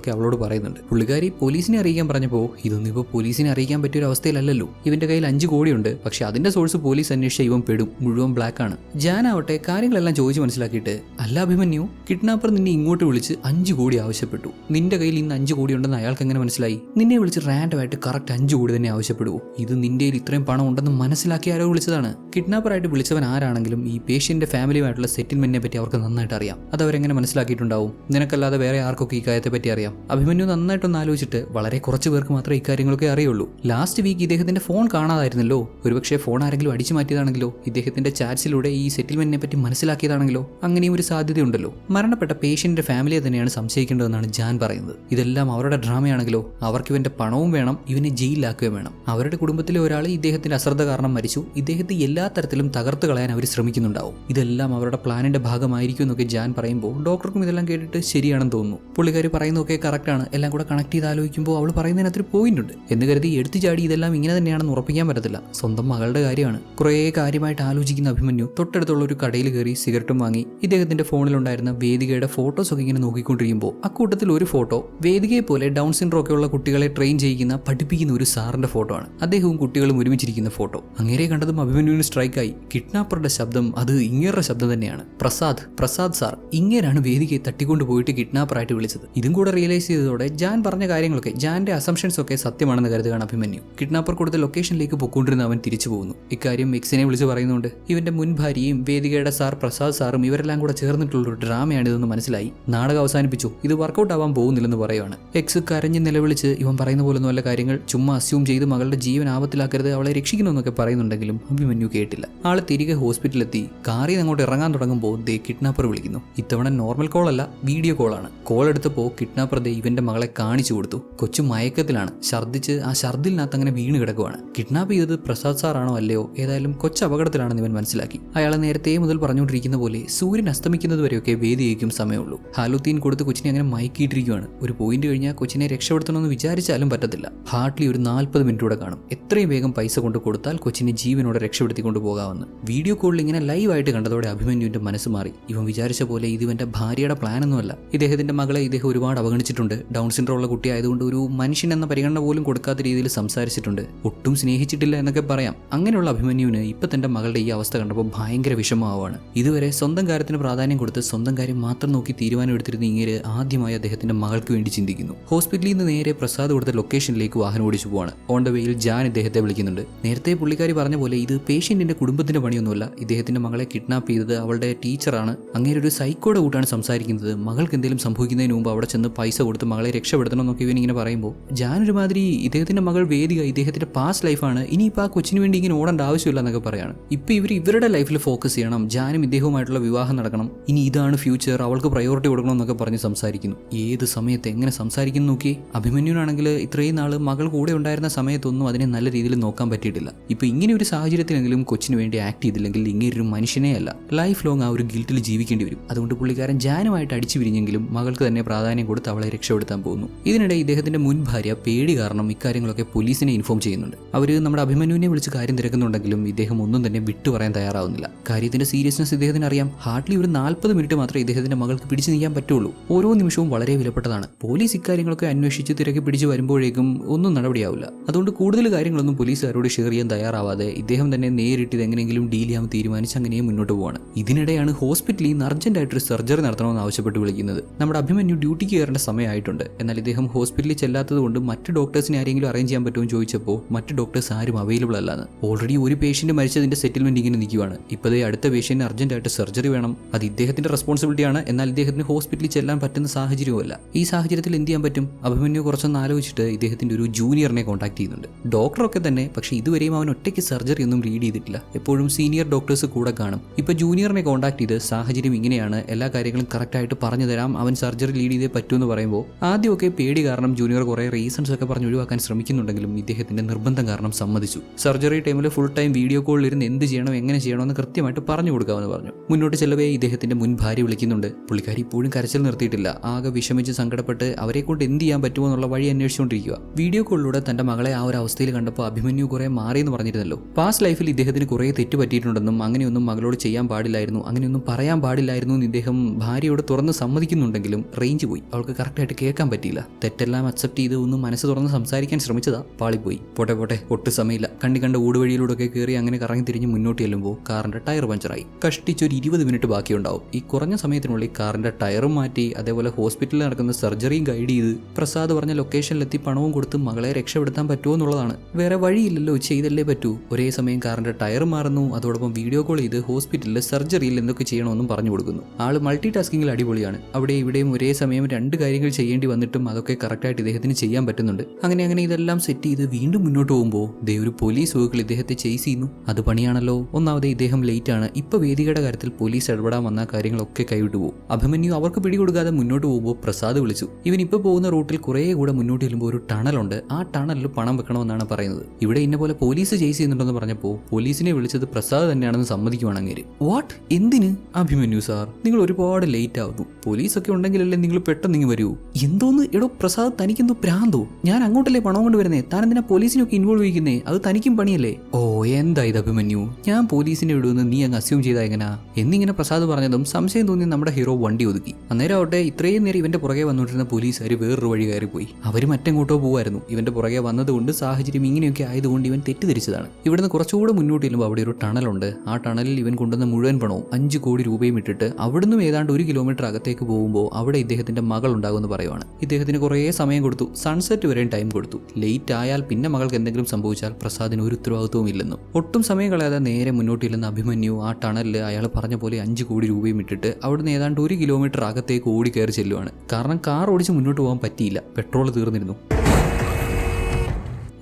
ഇക്കാര്യങ്ങളൊക്കെ അവളോട് പറയുന്നുണ്ട്. പുള്ളിക്കാരി പോലീസിനെ അറിയിക്കാൻ പറഞ്ഞപ്പോൾ ഇതൊന്നും ഇപ്പോൾ പോലീസിനെ അറിയിക്കാൻ പറ്റിയ ഒരു അവസ്ഥയിലല്ലല്ലോ. ഇവന്റെ കയ്യിൽ അഞ്ച് കോടിയുണ്ട്. പക്ഷെ അതിന്റെ സോഴ്സ് പോലീസ് അന്വേഷിച്ച ഇവൻ പെടും. മുഴുവൻ ബ്ലാക്ക് ആണ്. ജാനാവട്ടെ കാര്യങ്ങളെല്ലാം ചോദിച്ച് മനസ്സിലാക്കിയിട്ട് അല്ല അഭിമന്യു കിഡ്നാപ്പർ നിന്നെ ഇങ്ങോട്ട് വിളിച്ച് അഞ്ച് കോടി ആവശ്യപ്പെട്ടു. നിന്റെ കയ്യിൽ ഇന്ന് അഞ്ച് കോടി ഉണ്ടെന്ന് അയാൾക്ക് എങ്ങനെ മനസ്സിലായി? നിന്നെ വിളിച്ച് റാൻഡമായിട്ട് കറക്റ്റ് അഞ്ച് കോടി തന്നെ ആവശ്യപ്പെടുവോ? ഇത് നിന്റെ കയ്യിൽ ഇത്രയും പണം ഉണ്ടെന്ന് മനസ്സിലാക്കി ആരോ വിളിച്ചതാണ്. കിഡ്നാപ്പറായിട്ട് വിളിച്ചവൻ ആരാണെങ്കിലും ഈ പേഷ്യന്റെ ഫാമിലിയുമായിട്ടുള്ള സെറ്റിൽമെന്റിനെ പറ്റി അവർക്ക് നന്നായിട്ട് അറിയാം അത് അവരെങ്ങനെ മനസ്സിലാക്കിയിട്ടുണ്ടാവും? നിനക്കല്ലാതെ വേറെ ആർക്കൊക്കെ ഈ കാര്യത്തെ പറ്റി അറിയാം? അഭിമന്യു നന്നായിട്ടൊന്ന് ആലോചിച്ചിട്ട് വളരെ കുറച്ച് പേർക്ക് മാത്രമേ ഇക്കാര്യങ്ങളൊക്കെ അറിയുള്ളൂ. ലാസ്റ്റ് വീക്ക് ഇദ്ദേഹത്തിന്റെ ഫോൺ കാണാതായിരുന്നല്ലോ. ഒരുപക്ഷെ ഫോൺ ആരെങ്കിലും അടിച്ചു മാറ്റിയതാണെങ്കിലോ? ഇദ്ദേഹത്തിന്റെ ചാറ്റ്സിലൂടെ ഈ സെറ്റിൽമെന്റിനെ പറ്റി മനസ്സിലാക്കിയതാണെങ്കിലോ? അങ്ങനെയും ഒരു സാധ്യതയുണ്ടല്ലോ. മരണപ്പെട്ട പേഷ്യന്റിന്റെ ഫാമിലിയെ തന്നെയാണ് സംശയിക്കേണ്ടതെന്നാണ് ജാൻ പറയുന്നത്. ഇതെല്ലാം അവരുടെ ഡ്രാമയാണെങ്കിലോ? അവർക്ക് ഇവന്റെ പണവും വേണം ഇവനെ ജയിലിലാക്കുകയും വേണം. അവരുടെ കുടുംബത്തിലെ ഒരാൾ ഇദ്ദേഹത്തിന്റെ അശ്രദ്ധ കാരണം മരിച്ചു. ഇദ്ദേഹത്തെ എല്ലാ തരത്തിലും തകർത്തു കളയാൻ അവർ ശ്രമിക്കുന്നുണ്ടാവും. ഇതെല്ലാം അവരുടെ പ്ലാനിന്റെ ഭാഗമായിരിക്കും എന്നൊക്കെ ജാൻ പറയുമ്പോൾ ഡോക്ടർക്കും ഇതെല്ലാം കേട്ടിട്ട് ശരിയാണെന്ന് തോന്നുന്നു. പുള്ളിക്കാർ പറയുന്നതൊക്കെ കറക്റ്റാണ് എല്ലാം കൂടെ കണക്ട് ചെയ്ത് ആലോചിക്കുമ്പോൾ അവൾ പറയുന്നതിനകത്തൊരു പോയിന്റ് ഉണ്ട്. എന്ന് കരുതി എടുത്തു ചാടി ഇതെല്ലാം ഇങ്ങനെ തന്നെയാണെന്ന് ഉറപ്പിക്കാൻ പറ്റത്തില്ല. സ്വന്തം മകളുടെ കാര്യമാണ്. കുറേ കാര്യമായിട്ട് ആലോചിക്കുന്ന അഭിമന്യു തൊട്ടടുത്തുള്ള ഒരു കടയിൽ കയറി സിഗരറ്റും വാങ്ങി. ഇദ്ദേഹത്തിന്റെ ഫോണിലുണ്ടായിരുന്ന വേദികയുടെ ഫോട്ടോസ് ഒക്കെ ഇങ്ങനെ നോക്കിക്കൊണ്ടിരിക്കുമ്പോൾ അക്കൂട്ടത്തിൽ ഒരു ഫോട്ടോ വേദികയെ പോലെ ഡൗൺ സിൻഡ്രോ ഒക്കെ ഉള്ള കുട്ടികളെ ട്രെയിൻ ചെയ്യുന്ന പഠിപ്പിക്കുന്ന ഒരു സാറിന്റെ ഫോട്ടോ ആണ്. അദ്ദേഹവും കുട്ടികളും ഒരുമിച്ചിരിക്കുന്ന ഫോട്ടോ അങ്ങേരെ കണ്ടതും അഭിമന്യുവിന് സ്ട്രൈക്കായി കിഡ്നാപ്പറുടെ ശബ്ദം അത് ഇങ്ങേരുടെ ശബ്ദം തന്നെയാണ്. പ്രസാദ് പ്രസാദ് സാർ ഇങ്ങേരാണ് വേദികയെ തട്ടിക്കൊണ്ടുപോയിട്ട് കിഡ്നാപ്പറായിട്ട് വിളിച്ചത്. ഇതും കൂടെ റിയലൈസ് ചെയ്തതോടെ ജാൻ പറഞ്ഞ കാര്യങ്ങളൊക്കെ ജാന്റെ അസംഷൻസ് ഒക്കെ സത്യമാണെന്ന് കരുതുകയാണ് അഭിമന്യു. കിഡ്നാപ്പർ കൊടുത്ത ലൊക്കേഷനിലേക്ക് പൊക്കൊണ്ടിരുന്ന അവൻ തിരിച്ചു പോകുന്നു. ഇക്കാര്യം മിക്സിനെ വിളിച്ച് പറയുന്നുണ്ട്. ഇവന്റെ മുൻ ഭാര്യയും വേദികയുടെ സാർ പ്രസാദ് സാറും ഇവരെല്ലാം കൂടെ ചേർന്നിട്ടുള്ള ഒരു ഡ്രാമയാണിതെന്ന് മനസ്സിലായി. നാടകം അവസാനിപ്പിച്ചു. ഇത് വർക്കൗട്ട് ആവാൻ പോകുന്നില്ലെന്ന് പറയുവാണ്. എക്സ് കരഞ്ഞ് നിലവിളിച്ച് ഇവൻ പറയുന്ന പോലെ നല്ല കാര്യങ്ങൾ. ചുമ്മാ അസ്യൂം ചെയ്ത് മകളുടെ ജീവൻ ആപത്തിലാക്കരുത് അവളെ രക്ഷിക്കണമെന്നൊക്കെ പറയുന്നുണ്ടെങ്കിലും അഭിമന്യു കേട്ടില്ല. ആൾ തിരികെ ഹോസ്പിറ്റലിലെത്തി. കാറിൽ അങ്ങോട്ട് ഇറങ്ങാൻ തുടങ്ങുമ്പോൾ ദേ കിഡ്നാപ്പർ വിളിക്കുന്നു. ഇത്തവണ നോർമൽ കോൾ അല്ല വീഡിയോ കോളാണ് കോൾ എടുത്തപ്പോൾ കിഡ്നാപ്പർ ദേ ഇവന്റെ മകളെ കാണിച്ചു കൊടുത്തു. കൊച്ചു മയക്കത്തിലാണ്. ഛർദ്ദിച്ച് ആ ഛർദിലിനകത്ത് അങ്ങനെ വീണ് കിടക്കുവാണ്. കിഡ്നാപ്പ് ചെയ്തത് പ്രസാദ് സാറാണോ അല്ലയോ? ഏതായാലും കൊച്ചു അപകടത്തിലാണെന്ന് ഇവൻ മനസ്സിലാക്കി. അയാളെ നേരത്തെ മുതൽ പറഞ്ഞുകൊണ്ടിരിക്കുന്ന പോലെ സൂര്യൻ അസ്തമിക്കുന്നത് വരെയൊക്കെ വേദിയേക്കും സമയമുള്ളൂ. ഹാലുത്തീൻ കൊടുത്ത് കൊച്ചിനെ അങ്ങനെ മയക്കിയിട്ടിരിക്കുകയാണ് ഒരു പോയിന്റ് കഴിഞ്ഞാൽ കൊച്ചിനെ രക്ഷപ്പെടുത്തണമെന്ന് വിചാരിച്ചാലും പറ്റത്തില്ല. ഹാർട്ട്ലി ഒരു നാൽപ്പത് മിനിറ്റ് കൂടെ കാണും. എത്രയും വേഗം പൈസ കൊണ്ട് കൊടുത്താൽ കൊച്ചിനെ ജീവനോടെ രക്ഷപ്പെടുത്തിക്കൊണ്ട് പോകാമെന്ന്. വീഡിയോ കോളിൽ ഇങ്ങനെ ലൈവായിട്ട് കണ്ടതോടെ അഭിമന്യുവിന്റെ മനസ്സ് മാറി. ഇവൻ വിചാരിച്ച പോലെ ഇത് ഇവന്റെ ഭാര്യയുടെ പ്ലാനൊന്നുമല്ല ഇദ്ദേഹത്തിന്റെ മകളെ ഇദ്ദേഹം ഒരുപാട് അവഗണിച്ചിട്ടുണ്ട് ഡൗൺ സിൻഡ്രോം ഉള്ള കുട്ടിയായതുകൊണ്ട് ഒരു മനുഷ്യൻ എന്ന പരിഗണന പോലും കൊടുക്കാത്ത രീതിയിൽ സംസാരിച്ചിട്ടുണ്ട്. ഒട്ടും സ്നേഹിച്ചിട്ടില്ല എന്നൊക്കെ പറയാം. അങ്ങനെയുള്ള അഭിമന്യുവിന് ഇപ്പൊ തന്റെ മകളുടെ ഈ അവസ്ഥ കണ്ടപ്പോൾ ഭയങ്കര വിഷമമാവാണ്. ഇതുവരെ സ്വന്തം കാര്യത്തിന് പ്രാധാന്യം കൊടുത്ത് സ്വന്തം കാര്യം മാത്രം നോക്കി തീരുമാനം എടുത്തിരുന്ന ഇങ്ങനെ ആദ്യമായി അദ്ദേഹത്തിന്റെ മകൾക്ക് വേണ്ടി ചിന്തിക്കുന്നു. ഹോസ്പിറ്റലിൽ നിന്ന് നേരെ പ്രസാദ് കൊടുത്ത ലൊക്കേഷനിലേക്ക് വാഹനം ഓടിച്ചു പോവാണ്. ഓൺ ദ വേയിൽ ജാൻ ഇദ്ദേഹത്തെ വിളിക്കുന്നുണ്ട്. നേരത്തെ പുള്ളിക്കാരി പറഞ്ഞ പോലെ ഇത് പേഷ്യന്റിന്റെ കുടുംബത്തിന്റെ പണിയൊന്നുമല്ല. ഇദ്ദേഹത്തിന്റെ മകളെ കിഡ്നാപ്പ് ചെയ്തത് അവളുടെ ടീച്ചറാണ് അങ്ങനെ ഒരു സൈക്കോടെ കൂട്ടാണ് സംസാരിക്കുന്നത്. മകൾക്ക് എന്തെങ്കിലും സംഭവിക്കുന്നതിന് മുമ്പ് അവിടെ ചെന്ന് പൈസ കൊടുത്ത് മകളെ രക്ഷപ്പെടുത്തണം എന്നൊക്കെ ഇവൻ ഇങ്ങനെ പറയുമ്പോൾ ജാൻ ഒരുമാതിരി ഇദ്ദേഹത്തിന്റെ മകൾ വേദിക ഇദ്ദേഹത്തിന്റെ പാസ്റ്റ് ലൈഫാണ് ഇനിയിപ്പോൾ ആ കൊച്ചിന് വേണ്ടി ഇങ്ങനെ ഓടേണ്ട ആവശ്യമില്ല എന്നൊക്കെ പറയാണ്. ഇപ്പൊ ഇവർ ഇവരുടെ ലൈഫിൽ ഫോക്കസ് ചെയ്യണം. ജാനും ഇദ്ദേഹവുമായിട്ടുള്ള വിവാഹം നടക്കണം. ഇനി ഇതാണ് ഫ്യൂച്ചർ അവൾക്ക് പ്രയോറിറ്റി കൊടുക്കണം എന്നൊക്കെ പറഞ്ഞ് സംസാരിക്കുന്നു. ഏത് സമയത്ത് എങ്ങനെ സംസാരിക്കുന്നു നോക്കി അഭിമന്യുനാണെങ്കിൽ ഇത്രയും നാൾ മകൾ കൂടെ ഉണ്ടായിരുന്ന സമയത്തൊന്നും അതിനെ നല്ല രീതിയിൽ നോക്കാൻ പറ്റിയിട്ടില്ല. ഇപ്പൊ ഇങ്ങനെ ഒരു സാഹചര്യത്തിലെങ്കിലും കൊച്ചിന് വേണ്ടി ആക്ട് ചെയ്തില്ലെങ്കിൽ ഇങ്ങനെ ഒരു മനുഷ്യനേ അല്ല. ലൈഫ് ലോങ് ആ ഒരു ഗിൽറ്റിൽ ജീവിക്കേണ്ടി വരും. അതുകൊണ്ട് പുള്ളിക്കാരൻ ജാനുമായിട്ട് അടിച്ചു പിരിഞ്ഞെങ്കിലും മകൾക്ക് തന്നെ പ്രാധാന്യം കൊടുത്ത് അവളെ രക്ഷപ്പെടുത്താൻ പോകുന്നു. ഇതിനിടെ ഇദ്ദേഹത്തിന്റെ മുൻ ഭാര്യ പേടി കാരണം ഇക്കാര്യങ്ങളൊക്കെ പോലീസിനെ ഇൻഫോം ചെയ്യുന്നുണ്ട്. അവർ നമ്മുടെ അഭിമന്യുവിനെ വിളിച്ച് കാര്യം തിരക്കുന്നുണ്ടെങ്കിലും ഇദ്ദേഹം ഒന്നും തന്നെ വിട്ടു പറയാൻ തയ്യാറാവുന്നില്ല. കാര്യത്തിന്റെ സീരിയസ്നെസ് ഇദ്ദേഹത്തിന് അറിയാം. ഹാർഡ്ലി ഒരു നാൽപ്പത് മിനിറ്റ് മാത്രമേ ഇദ്ദേഹത്തിന്റെ മകൾക്ക് പിടിച്ചു നീക്കാൻ പറ്റുള്ളൂ. ഓരോ നിമിഷവും വളരെ വിലപ്പെട്ടതാണ്. പോലീസ് ഇക്കാര്യങ്ങളൊക്കെ അന്വേഷിച്ച് തിരക്കി പിടിച്ചു വരുമ്പോഴേക്കും ഒന്നും നടപടിയാവില്ല. അതുകൊണ്ട് കൂടുതൽ കാര്യങ്ങളൊന്നും പോലീസുകാരോട് ഷെയർ ചെയ്യാൻ തയ്യാറാവാതെ ഇദ്ദേഹം തന്നെ നേരിട്ട് ഇത് എങ്ങനെയെങ്കിലും ഡീൽ ചെയ്യാൻ തീരുമാനിച്ച് അങ്ങനെ മുന്നോട്ട് പോവാണ്. ഇതിനിടെയാണ് ഹോസ്പിറ്റലിൽ നിന്ന് അർജന്റായിട്ടൊരു സർജറി നടത്തണമെന്ന് ആവശ്യപ്പെട്ട് വിളിക്കുന്നത്. നമ്മുടെ അഭിമന്യു ഡ്യൂട്ടിക്ക് കയറേണ്ട സമയമായിട്ടുണ്ട്. എന്നാൽ ഇദ്ദേഹം ഹോസ്പിറ്റലിൽ ചെല്ലാത്തത് കൊണ്ട് മറ്റ് ഡോക്ടേഴ്സിനെ ആരെങ്കിലും അറേഞ്ച് ചെയ്യാൻ പറ്റുമോ എന്ന് ചോദിച്ചപ്പോൾ മറ്റ് ഡോക്ടേഴ്സ് ആരും അവൈലബിൾ അല്ലാന്ന്. ഓൾറെഡി ഒരു പേഷ്യന്റ് മരിച്ചതിന്റെ സെറ്റിൽമെന്റ് ഇങ്ങനെ നിൽക്കുവാണ്. ഇപ്പോഴേ അടുത്ത പേഷ്യന്റ് അർജന്റായിട്ട് സർജറി വേണം. അത് ഇദ്ദേഹത്തിന്റെ റെസ്പോൺസിബിലിറ്റിയാണ് എന്നാൽ ഇദ്ദേഹത്തിന് ഹോസ്പിറ്റലിൽ ചെല്ലാൻ പറ്റുന്ന സാഹചര്യമല്ല. ഈ സാഹചര്യത്തിൽ എന്ത് ചെയ്യാൻ പറ്റും? അഭിമന്യു കുറച്ചൊന്ന് ആലോചിച്ചിട്ട് ഇദ്ദേഹത്തിന്റെ ഒരു ജൂനിയറിനെ കോൺടാക്ട് ചെയ്യുന്നുണ്ട്. ഡോക്ടറൊക്കെ തന്നെ പക്ഷേ ഇതുവരെയും അവൻ ഒറ്റയ്ക്ക് സർജറി ഒന്നും ലീഡ് ചെയ്തിട്ടില്ല. എപ്പോഴും സീനിയർ ഡോക്ടേഴ്സ് കൂടെ കാണും. ഇപ്പൊ ജൂനിയറിനെ കോൺടാക്ട് ചെയ്ത് സാഹചര്യം ഇങ്ങനെയാണ്. എല്ലാ കാര്യങ്ങളും കറക്റ്റായിട്ട് പറഞ്ഞു തരാം. അവൻ സർജറി ലീഡ് ചെയ്തേ പറ്റുമെന്ന് പറയുമ്പോൾ പറയുമ്പോൾ ആദ്യമൊക്കെ പേടി കാരണം ജൂനിയർ കുറെ റീസൺസ് ഒക്കെ പറഞ്ഞ് ഒഴിവാക്കാൻ ശ്രമിക്കുന്നുണ്ടെങ്കിലും ഇദ്ദേഹത്തിന്റെ നിർബന്ധം കാരണം സമ്മതിച്ചു. സർജറി ടൈമിൽ ഫുൾ ടൈം വീഡിയോ കോളിൽ ഇരുന്ന് എന്ത് ചെയ്യണം എങ്ങനെ ചെയ്യണം എന്ന് കൃത്യമായിട്ട് പറഞ്ഞു കൊടുക്കാമെന്ന് പറഞ്ഞു. മുന്നോട്ട് ചെല്ലവേ ഇദ്ദേഹത്തിന്റെ മുൻ ഭാര്യ വിളിക്കുന്നുണ്ട്. പുള്ളിക്കാരി ഇപ്പോഴും കരച്ചിൽ നിർത്തിയിട്ടില്ല. ആകെ വിഷമിച്ച് സങ്കടപ്പെട്ട് അവരെ കൊണ്ട് എന്ത് ചെയ്യാൻ പറ്റുമോ എന്നുള്ള വഴി അന്വേഷിച്ചുകൊണ്ടിരിക്കുക വീഡിയോ കോളിലൂടെ തന്റെ മകളെ ആ ഒരു അവസ്ഥയിൽ കണ്ടപ്പോൾ അഭിമന്യു കുറെ മാറിയെന്ന് പറഞ്ഞിരുന്നല്ലോ. പാസ്റ്റ് ലൈഫിൽ ഇദ്ദേഹത്തിന് കുറെ തെറ്റ് പറ്റിയിട്ടുണ്ടെന്നും അങ്ങനെയൊന്നും മകളോട് ചെയ്യാൻ പാടില്ലായിരുന്നു അങ്ങനെയൊന്നും പറയാൻ പാടില്ലായിരുന്നു എന്ന് ഇദ്ദേഹം ഭാര്യയോട് തുറന്ന് സമ്മതിക്കുന്നുണ്ടെങ്കിലും റേഞ്ച് പോയി. അവൾക്ക് കറക്റ്റായിട്ട് കേൾക്കാൻ പറ്റിയില്ല. തെറ്റെല്ലാം അക്സെപ്റ്റ് ചെയ്ത് ഒന്ന് മനസ്സ് തുറന്ന് സംസാരിക്കാൻ ശ്രമിച്ചതാ. പാളിപ്പോയി. പോട്ടെ പോട്ടെ. ഒട്ടും സമയമില്ല. കണ്ടി കണ്ട ഊടുവഴിയിലൂടെയൊക്കെ കയറി അങ്ങനെ കറങ്ങി തിരിഞ്ഞ് മുന്നോട്ട് ചെല്ലുമ്പോൾ കാറിന്റെ ടയർ പഞ്ചറായി. കഷ്ടിച്ച് ഒരു ഇരുപത് മിനിറ്റ് ബാക്കിയുണ്ടാവും. ഈ കുറഞ്ഞ സമയത്തിനുള്ളിൽ കാറിന്റെ ടയറും മാറ്റി അതേപോലെ ഹോസ്പിറ്റലിൽ നടക്കുന്ന സർജറിയും ഗൈഡ് ചെയ്ത് പ്രസാദ് പറഞ്ഞ ലൊക്കേഷനിലെത്തി പണവും കൊടുത്ത് മകളെ രക്ഷപ്പെടുത്താൻ പറ്റുമോ എന്നുള്ളതാണ്. വേറെ വഴിയില്ലല്ലോ ചെയ്തല്ലേ പറ്റൂ. ഒരേ സമയം കാറിന്റെ ടയർ മാറുന്നു. അതോടൊപ്പം വീഡിയോ കോൾ ചെയ്ത് ഹോസ്പിറ്റലിൽ സർജറിയിൽ എന്തൊക്കെ ചെയ്യണമെന്നും പറഞ്ഞു കൊടുക്കുന്നു. ആൾ മൾട്ടി ടാസ്കിങ്ങിൽ അടിപൊളിയാണ്. അവിടെ ഇവിടെയും ഒരേ സമയം രണ്ട് കാര്യങ്ങൾ ചെയ്യേണ്ടി വന്നിട്ടും അതൊക്കെ കറക്റ്റായിട്ട് ഇദ്ദേഹത്തിന് ചെയ്യാൻ പറ്റുന്നുണ്ട്. അങ്ങനെ അങ്ങനെ ഇതെല്ലാം സെറ്റ് ചെയ്ത് വീണ്ടും മുന്നോട്ട് പോകുമ്പോൾ ദേ ഒരു പോലീസ് വെഹിക്കിൾ ഇദ്ദേഹത്തെ ചേസ് ചെയ്യുന്നു. അത് പണിയാണല്ലോ. ഒന്നാമത് ഇദ്ദേഹം ലേറ്റ് ആണ്. ഇപ്പൊ വേദികയുടെ കാര്യത്തിൽ പോലീസ് ഇടപെടാൻ വന്ന കാര്യങ്ങളൊക്കെ കൈവിട്ടു പോകും. അഭിമന്യു അവർക്ക് പിടികൊടുക്കാതെ മുന്നോട്ട് പോകുമ്പോൾ പ്രസാദ് വിളിച്ചു. ഇവൻ ഇപ്പൊ പോകുന്ന റൂട്ടിൽ കുറേ കൂടെ മുന്നോട്ട് ചെല്ലുമ്പോൾ ഒരു ടണലുണ്ട്. ആ ടണലിൽ പണം വെക്കണമെന്നാണ് പറയുന്നത്. ഇവിടെ ഇന്ന പോലെ പോലീസ് ചേസ് ചെയ്യുന്നുണ്ടെന്ന് പറഞ്ഞപ്പോൾ പോലീസിനെ വിളിച്ചത് പ്രസാദ് തന്നെയാണെന്ന് സമ്മതിക്കുവാണ് അങ്ങേര് വാട്ട് എന്തിന്? അഭിമന്യു സാർ നിങ്ങൾ ഒരുപാട് ലേറ്റ് ആവുന്നു. പോലീസ് പോലീസൊക്കെ ഉണ്ടെങ്കിലല്ലേ നിങ്ങൾ പെട്ടെന്ന് ഇങ്ങ് വരൂ. എന്തോന്ന്? എടോ പ്രസാദ് തനിക്കെന്തോ പ്രാന്തോ. ഞാൻ അങ്ങോട്ടല്ലേ പണം കൊണ്ട് വരുന്നേ താൻ എന്തിനാ പോലീസിനൊക്കെ ഇൻവോൾവ് ചെയ്യുന്നേ അത് തനിക്കും പണിയല്ലേ? ഓ എന്താ ഇത് അഭിമന്യു? ഞാൻ പോലീസിനെ വിടുമെന്ന് നീ അങ്ങ് അസ്യൂം ചെയ്താ എങ്ങനാ? എന്നിങ്ങനെ പ്രസാദ് പറഞ്ഞതും സംശയം തോന്നി നമ്മുടെ ഹീറോ വണ്ടി ഒതുക്കി. അന്നേരം ആവട്ടെ ഇത്രയും നേരം ഇവന്റെ പുറകെ വന്നുകൊണ്ടിരുന്ന പോലീസുകാർ വേറൊരു വഴി കയറിപ്പോയി. അവർ മറ്റെങ്ങോട്ടോ പോകുമായിരുന്നു ഇവന്റെ പുറകെ വന്നതുകൊണ്ട് സാഹചര്യം ഇങ്ങനെയൊക്കെ ആയതുകൊണ്ട് ഇവൻ തെറ്റിദ്ധരിച്ചതാണ്. ഇവിടുന്ന് കുറച്ചുകൂടെ മുന്നോട്ട് ചെല്ലുമ്പോൾ അവിടെ ഒരു ടണലുണ്ട്. ആ ടണലിൽ ഇവൻ കൊണ്ടുവന്ന മുഴുവൻ പണവും അഞ്ച് കോടി രൂപയും ഇട്ടിട്ട് അവിടുന്ന് ഏതാണ്ട് ഒരു കിലോമീറ്റർ അകത്തേക്ക് പോകുമ്പോൾ അവിടെ ഇദ്ദേഹത്തിന്റെ മകൾ ഉണ്ടാകുമെന്ന് പറയുവാണ്. ഇദ്ദേഹത്തിന് കുറേ സമയം കൊടുത്തു. സൺസെറ്റ് വരെയും ടൈം കൊടുത്തു. ലേറ്റ് ആയാൽ പിന്നെ മകൾക്ക് എന്തെങ്കിലും സംഭവിച്ചാൽ പ്രസാദിന് ഒരു ഉത്തരവാദിത്വവും ഇല്ലെന്നും. ഒട്ടും സമയം കളയാതെ നേരെ മുന്നോട്ടില്ലെന്ന് അഭിമന്യു ആ ടണലിൽ അയാൾ പറഞ്ഞ പോലെ അഞ്ച് കോടി രൂപയും ഇട്ടിട്ട് അവിടുന്ന് ഏതാണ്ട് ഒരു കിലോമീറ്റർ അകത്തേക്ക് ഓടി കയറി ചെല്ലുവാണ്. കാരണം കാർ ഓടിച്ച് മുന്നോട്ട് പോകാൻ പറ്റിയില്ല. പെട്രോൾ തീർന്നിരുന്നു.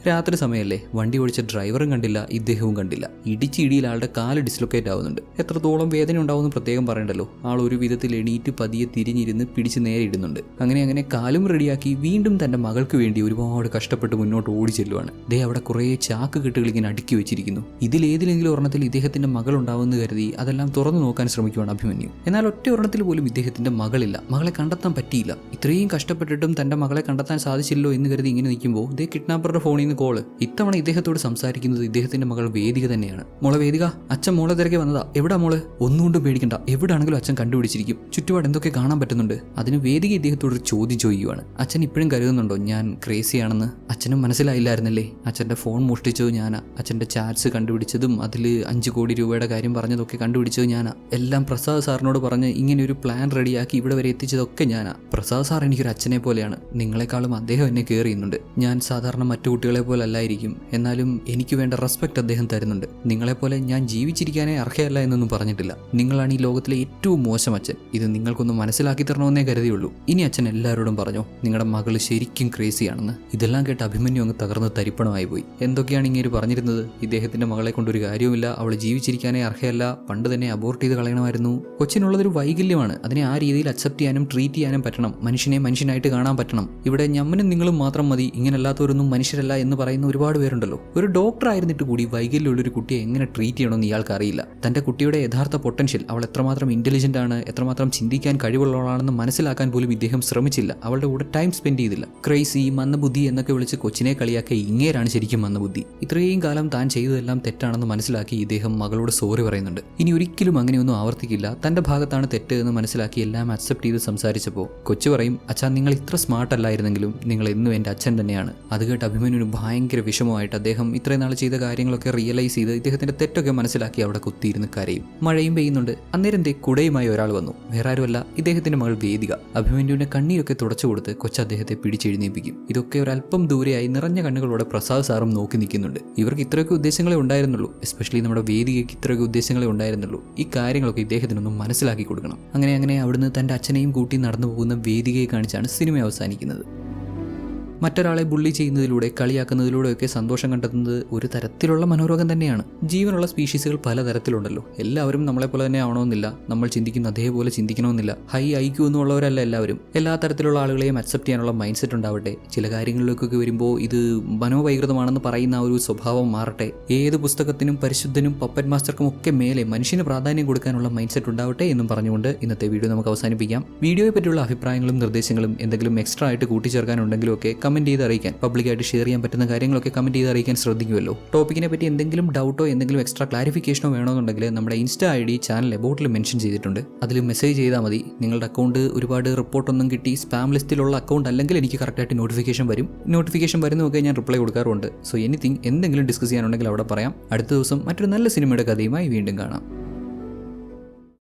രാത്രി സമയമല്ലേ വണ്ടി ഓടിച്ച ഡ്രൈവറും കണ്ടില്ല ഇദ്ദേഹവും കണ്ടില്ല. ഇടിച്ച് ഇടിയിൽ ആളുടെ കാൽ ഡിസ്ലൊക്കേറ്റ് ആവുന്നുണ്ട്. എത്രത്തോളം വേദന ഉണ്ടാവുമെന്ന് പ്രത്യേകം പറയണ്ടല്ലോ. ആൾ ഒരു വിധത്തിൽ എണീറ്റ് പതിയെ തിരിഞ്ഞിരുന്ന് പിടിച്ച് നേരെ ഇടുന്നുണ്ട്. അങ്ങനെ അങ്ങനെ കാലും റെഡിയാക്കി വീണ്ടും തന്റെ മകൾക്ക് വേണ്ടി ഒരുപാട് കഷ്ടപ്പെട്ട് മുന്നോട്ട് ഓടി ചെല്ലുവാണ്. ദേ അവിടെ കുറേ ചാക്ക് കെട്ടുകൾ ഇങ്ങനെ അടുക്കി വെച്ചിരിക്കുന്നു. ഇതിലേതിലെങ്കിലും ഒരെണ്ണത്തിൽ ഇദ്ദേഹത്തിന്റെ മകൾ ഉണ്ടാവുമെന്ന് കരുതി അതെല്ലാം തുറന്നു നോക്കാൻ ശ്രമിക്കുവാണ് അഭിമന്യു. എന്നാൽ ഒറ്റ ഒരെണ്ണത്തിൽ പോലും ഇദ്ദേഹത്തിന്റെ മകളില്ല. മകളെ കണ്ടെത്താൻ പറ്റിയില്ല. ഇത്രയും കഷ്ടപ്പെട്ടിട്ടും തന്റെ മകളെ കണ്ടെത്താൻ സാധിച്ചില്ലോ എന്ന് കരുതി ഇങ്ങനെ നിൽക്കുമ്പോൾ ദേ കിഡ്നാപ്പറുടെ ഫോണിൽ നിന്ന് കോൾ ഇത്തവണ ഇദ്ദേഹത്തോട് സംസാരിക്കുന്നത് ഇദ്ദേഹത്തിന്റെ മകൾ വേദിക തന്നെയാണ്. മോളെ വേദിക അച്ഛൻ മോളെ തിരക്കെ വന്നതാ. എവിടാ മോൾ? ഒന്നുകൊണ്ടും പേടിക്കണ്ട. എവിടാണെങ്കിലും അച്ഛൻ കണ്ടുപിടിച്ചിരിക്കും. ചുറ്റുപാട് എന്തൊക്കെ കാണാൻ പറ്റുന്നുണ്ട്? അതിന് വേദിക ഇദ്ദേഹത്തോട് ഒരു ചോദ്യം ചോദിക്കുകയാണ് അച്ഛൻ ഇപ്പോഴും കരുതുന്നുണ്ടോ? ഞാൻ ക്രേസിയാണെന്ന് അച്ഛനും മനസ്സിലായില്ലായിരുന്നല്ലേ? അച്ഛന്റെ ഫോൺ മോഷ്ടിച്ചത് ഞാനാ. അച്ഛന്റെ ചാറ്റ്സ് കണ്ടുപിടിച്ചതും അതിൽ അഞ്ച് കോടി രൂപയുടെ കാര്യം പറഞ്ഞതൊക്കെ കണ്ടുപിടിച്ചത് ഞാനാ. എല്ലാം പ്രസാദ് സാറിനോട് പറഞ്ഞ് ഇങ്ങനെ ഒരു പ്ലാൻ റെഡിയാക്കി ഇവിടെ വരെ എത്തിച്ചതൊക്കെ ഞാനാ. പ്രസാദ് സാർ എനിക്കൊരു അച്ഛനെ പോലെയാണ്. നിങ്ങളെക്കാളും അദ്ദേഹം എന്നെ കെയർ ചെയ്യുന്നുണ്ട്. ഞാൻ സാധാരണ മറ്റു കുട്ടികളെ പോലെ അല്ലായിരിക്കും എന്നാലും എനിക്ക് വേണ്ട റെസ്പെക്ട് അദ്ദേഹം തരുന്നുണ്ട്. നിങ്ങളെപ്പോലെ ഞാൻ ജീവിച്ചിരിക്കാനേ അർഹയല്ല എന്നൊന്നും പറഞ്ഞിട്ടില്ല. നിങ്ങളാണ് ഈ ലോകത്തിലെ ഏറ്റവും മോശം അച്ഛൻ. ഇത് നിങ്ങൾക്കൊന്ന് മനസ്സിലാക്കി തരണമെന്നേ കരുതിയുള്ളൂ. ഇനി അച്ഛൻ എല്ലാവരോടും പറഞ്ഞു നിങ്ങളുടെ മകൾ ശരിക്കും ക്രേസിയാണെന്ന്. ഇതെല്ലാം കേട്ട് അഭിമന്യു അങ്ങ് തകർന്ന് തരിപ്പണമായി പോയി. എന്തൊക്കെയാണ് ഇങ്ങനെ പറഞ്ഞിരുന്നത്? ഇദ്ദേഹത്തിന്റെ മകളെ കൊണ്ടൊരു കാര്യവുമില്ല. അവൾ ജീവിച്ചിരിക്കാനേ അർഹയല്ല. പണ്ട് തന്നെ അബോർട്ട് ചെയ്ത് കളയണമായിരുന്നു. കൊച്ചിനുള്ളതൊരു വൈകല്യമാണ്. അതിനെ ആ രീതിയിൽ അക്സെപ്റ്റ് ചെയ്യാനും ട്രീറ്റ് ചെയ്യാനും പറ്റണം. മനുഷ്യനെ മനുഷ്യനായിട്ട് കാണാൻ പറ്റണം. ഇവിടെ ഞമ്മനും നിങ്ങളും മാത്രം മതി. ഇങ്ങനല്ലാത്തവരൊന്നും മനുഷ്യരല്ല എന്ന് പറയുന്ന ഒരുപാട് പേരുണ്ടല്ലോ. ഒരു ഡോക്ടർ ആയിരുന്നിട്ട് കൂടി വൈകല്യമുള്ള ഒരു കുട്ടിയെ എങ്ങനെ ട്രീറ്റ് ചെയ്യണമെന്ന് ഇയാൾക്ക് അറിയില്ല. തന്റെ കുട്ടിയുടെ യഥാർത്ഥ പൊട്ടൻഷ്യൽ അവൾ എത്രമാത്രം ഇന്റലിജന്റ് ആണ് എത്രമാത്രം ചിന്തിക്കാൻ കഴിവുള്ളവളാണെന്ന് മനസ്സിലാക്കാൻ പോലും ഇദ്ദേഹം ശ്രമിച്ചില്ല. അവളുടെ കൂടെ ടൈം സ്പെൻഡ് ചെയ്തില്ല. ക്രൈസി മന്ദബുദ്ധി എന്നൊക്കെ വിളിച്ച് കൊച്ചിനെ കളിയാക്കിയ ഇങ്ങേരാണ് ശരിക്കും മന്ദബുദ്ധി. ഇത്രയും കാലം താൻ ചെയ്തതെല്ലാം തെറ്റാണെന്ന് മനസ്സിലാക്കി ഇദ്ദേഹം മകളോട് സോറി പറയുന്നുണ്ട്. ഇനി ഒരിക്കലും അങ്ങനെയൊന്നും ആവർത്തിക്കില്ല. തന്റെ ഭാഗത്താണ് തെറ്റ് എന്ന് മനസ്സിലാക്കി എല്ലാം അക്സെപ്റ്റ് ചെയ്ത് സംസാരിച്ചപ്പോൾ കൊച്ചു പറയും അച്ഛാ നിങ്ങൾ ഇത്ര സ്മാർട്ട് അല്ലായിരുന്നെങ്കിലും നിങ്ങൾ എന്നും എന്റെ അച്ഛൻ തന്നെയാണ്. അത് കേട്ട് അഭിമന്യുവിന് ഭയങ്കര വിഷമമായിട്ട് അദ്ദേഹം ഇത്രയും നാൾ ചെയ്ത കാര്യങ്ങളൊക്കെ റിയലൈസ് ചെയ്ത് ഇദ്ദേഹത്തിന്റെ തെറ്റൊക്കെ മനസ്സിലാക്കി അവിടെ കുത്തിയിരുന്ന് കരയും. മഴയും പെയ്യുന്നുണ്ട്. അന്നേരം ദേ കുടയുമായി ഒരാൾ വന്നു. വേറെ ആരുമല്ല ഇദ്ദേഹത്തിന്റെ മകൾ വേദിക. അഭിമന്യുവിന്റെ കണ്ണീരൊക്കെ തുടച്ചു കൊടുത്ത് കൊച്ചു അദ്ദേഹത്തെ പിടിച്ചെഴുന്നേപ്പിക്കും ഇതൊക്കെ ഒരല്പം ദൂരെയായി നിറഞ്ഞ കണ്ണുകളോടെ പ്രസാദ് സാറും നോക്കി നിൽക്കുന്നുണ്ട്. ഇവർക്ക് ഇത്രയൊക്കെ ഉദ്ദേശങ്ങളെ ഉണ്ടായിരുന്നുള്ളൂ. എസ്പെഷ്യലി നമ്മുടെ വേദികയ്ക്ക് ഇത്രയൊക്കെ ഉദ്ദേശങ്ങളെ ഉണ്ടായിരുന്നുള്ളൂ. ഈ കാര്യങ്ങളൊക്കെ ഇദ്ദേഹത്തിനൊന്നും മനസ്സിലാക്കി കൊടുക്കണം. അങ്ങനെ അങ്ങനെ അവിടുന്ന് തന്റെ അച്ഛനെയും കൂട്ടി നടന്നു പോകുന്ന വേദികയെ കാണിച്ചാണ് സിനിമ അവസാനിക്കുന്നത്. മറ്റൊരാളെ ബുള്ളി ചെയ്യുന്നതിലൂടെ കളിയാക്കുന്നതിലൂടെയൊക്കെ സന്തോഷം കണ്ടെത്തുന്നത് ഒരു തരത്തിലുള്ള മനോരോഗം തന്നെയാണ്. ജീവനുള്ള സ്പീഷീസുകൾ പലതരത്തിലുണ്ടല്ലോ. എല്ലാവരും നമ്മളെ പോലെ തന്നെ ആവണമെന്നില്ല. നമ്മൾ ചിന്തിക്കുന്ന അതേപോലെ ചിന്തിക്കണമെന്നില്ല. ഹൈ ഐക്യു എന്നുള്ളവരല്ല എല്ലാവരും. എല്ലാ തരത്തിലുള്ള ആളുകളെയും അക്സെപ്റ്റ് ചെയ്യാനുള്ള മൈൻഡ് സെറ്റ് ഉണ്ടാവട്ടെ. ചില കാര്യങ്ങളിലേക്കൊക്കെ വരുമ്പോൾ ഇത് മനോവൈകൃതമാണെന്ന് പറയുന്ന ഒരു സ്വഭാവം മാറട്ടെ. ഏത് പുസ്തകത്തിനും പരിശുദ്ധനും പപ്പറ്റ് മാസ്റ്റർക്കും ഒക്കെ മേലെ മനുഷ്യന് പ്രാധാന്യം കൊടുക്കാനുള്ള മൈൻഡ് സെറ്റ് ഉണ്ടാവട്ടെ എന്നും പറഞ്ഞുകൊണ്ട് ഇന്നത്തെ വീഡിയോ നമുക്ക് അവസാനിപ്പിക്കാം. വീഡിയോയെ പറ്റിയുള്ള അഭിപ്രായങ്ങളും നിർദ്ദേശങ്ങളും എന്തെങ്കിലും എക്സ്ട്രാ ആയിട്ട് കൂട്ടിച്ചേർക്കാനുണ്ടെങ്കിലും ഒക്കെ കമന്റ് ചെയ്ത് അറിയിക്കാൻ പബ്ലിക്കായിട്ട് ഷെയർ ചെയ്യാൻ പറ്റുന്ന കാര്യങ്ങളൊക്കെ കമന്റ് ചെയ്ത് അറിയിക്കാൻ ശ്രദ്ധിക്കുമല്ലോ. ടോപ്പിക്കിനെ പറ്റി എന്തെങ്കിലും ഡൗട്ടോ എന്തെങ്കിലും എക്സ്ട്രാ ക്ലാരിഫിക്കേഷനോ വേണമെന്നുണ്ടെങ്കിൽ നമ്മുടെ ഇൻസ്റ്റ ഐ ഡി ചാനൽ എബോട്ടിൽ മെൻഷൻ ചെയ്തിട്ടുണ്ട്. അതിൽ മെസ്സേജ് ചെയ്താൽ മതി. നിങ്ങളുടെ അക്കൗണ്ട് ഒരുപാട് റിപ്പോർട്ടൊന്നും കിട്ടി സ്പാം ലിസ്റ്റിലുള്ള അക്കൗണ്ട് അല്ലെങ്കിൽ എനിക്ക് കറക്റ്റായിട്ട് നോട്ടിഫിക്കേഷൻ വരും. നോട്ടിഫിക്കേഷൻ വരുന്നതൊക്കെ ഞാൻ റിപ്ലൈ കൊടുക്കാറുണ്ട്. സോ എനിത്തിങ് എന്തെങ്കിലും ഡിസ്കസ് ചെയ്യാനുണ്ടെങ്കിൽ അവിടെ പറയാം. അടുത്ത ദിവസം മറ്റൊരു നല്ല സിനിമയുടെ കഥയുമായി വീണ്ടും കാണാം.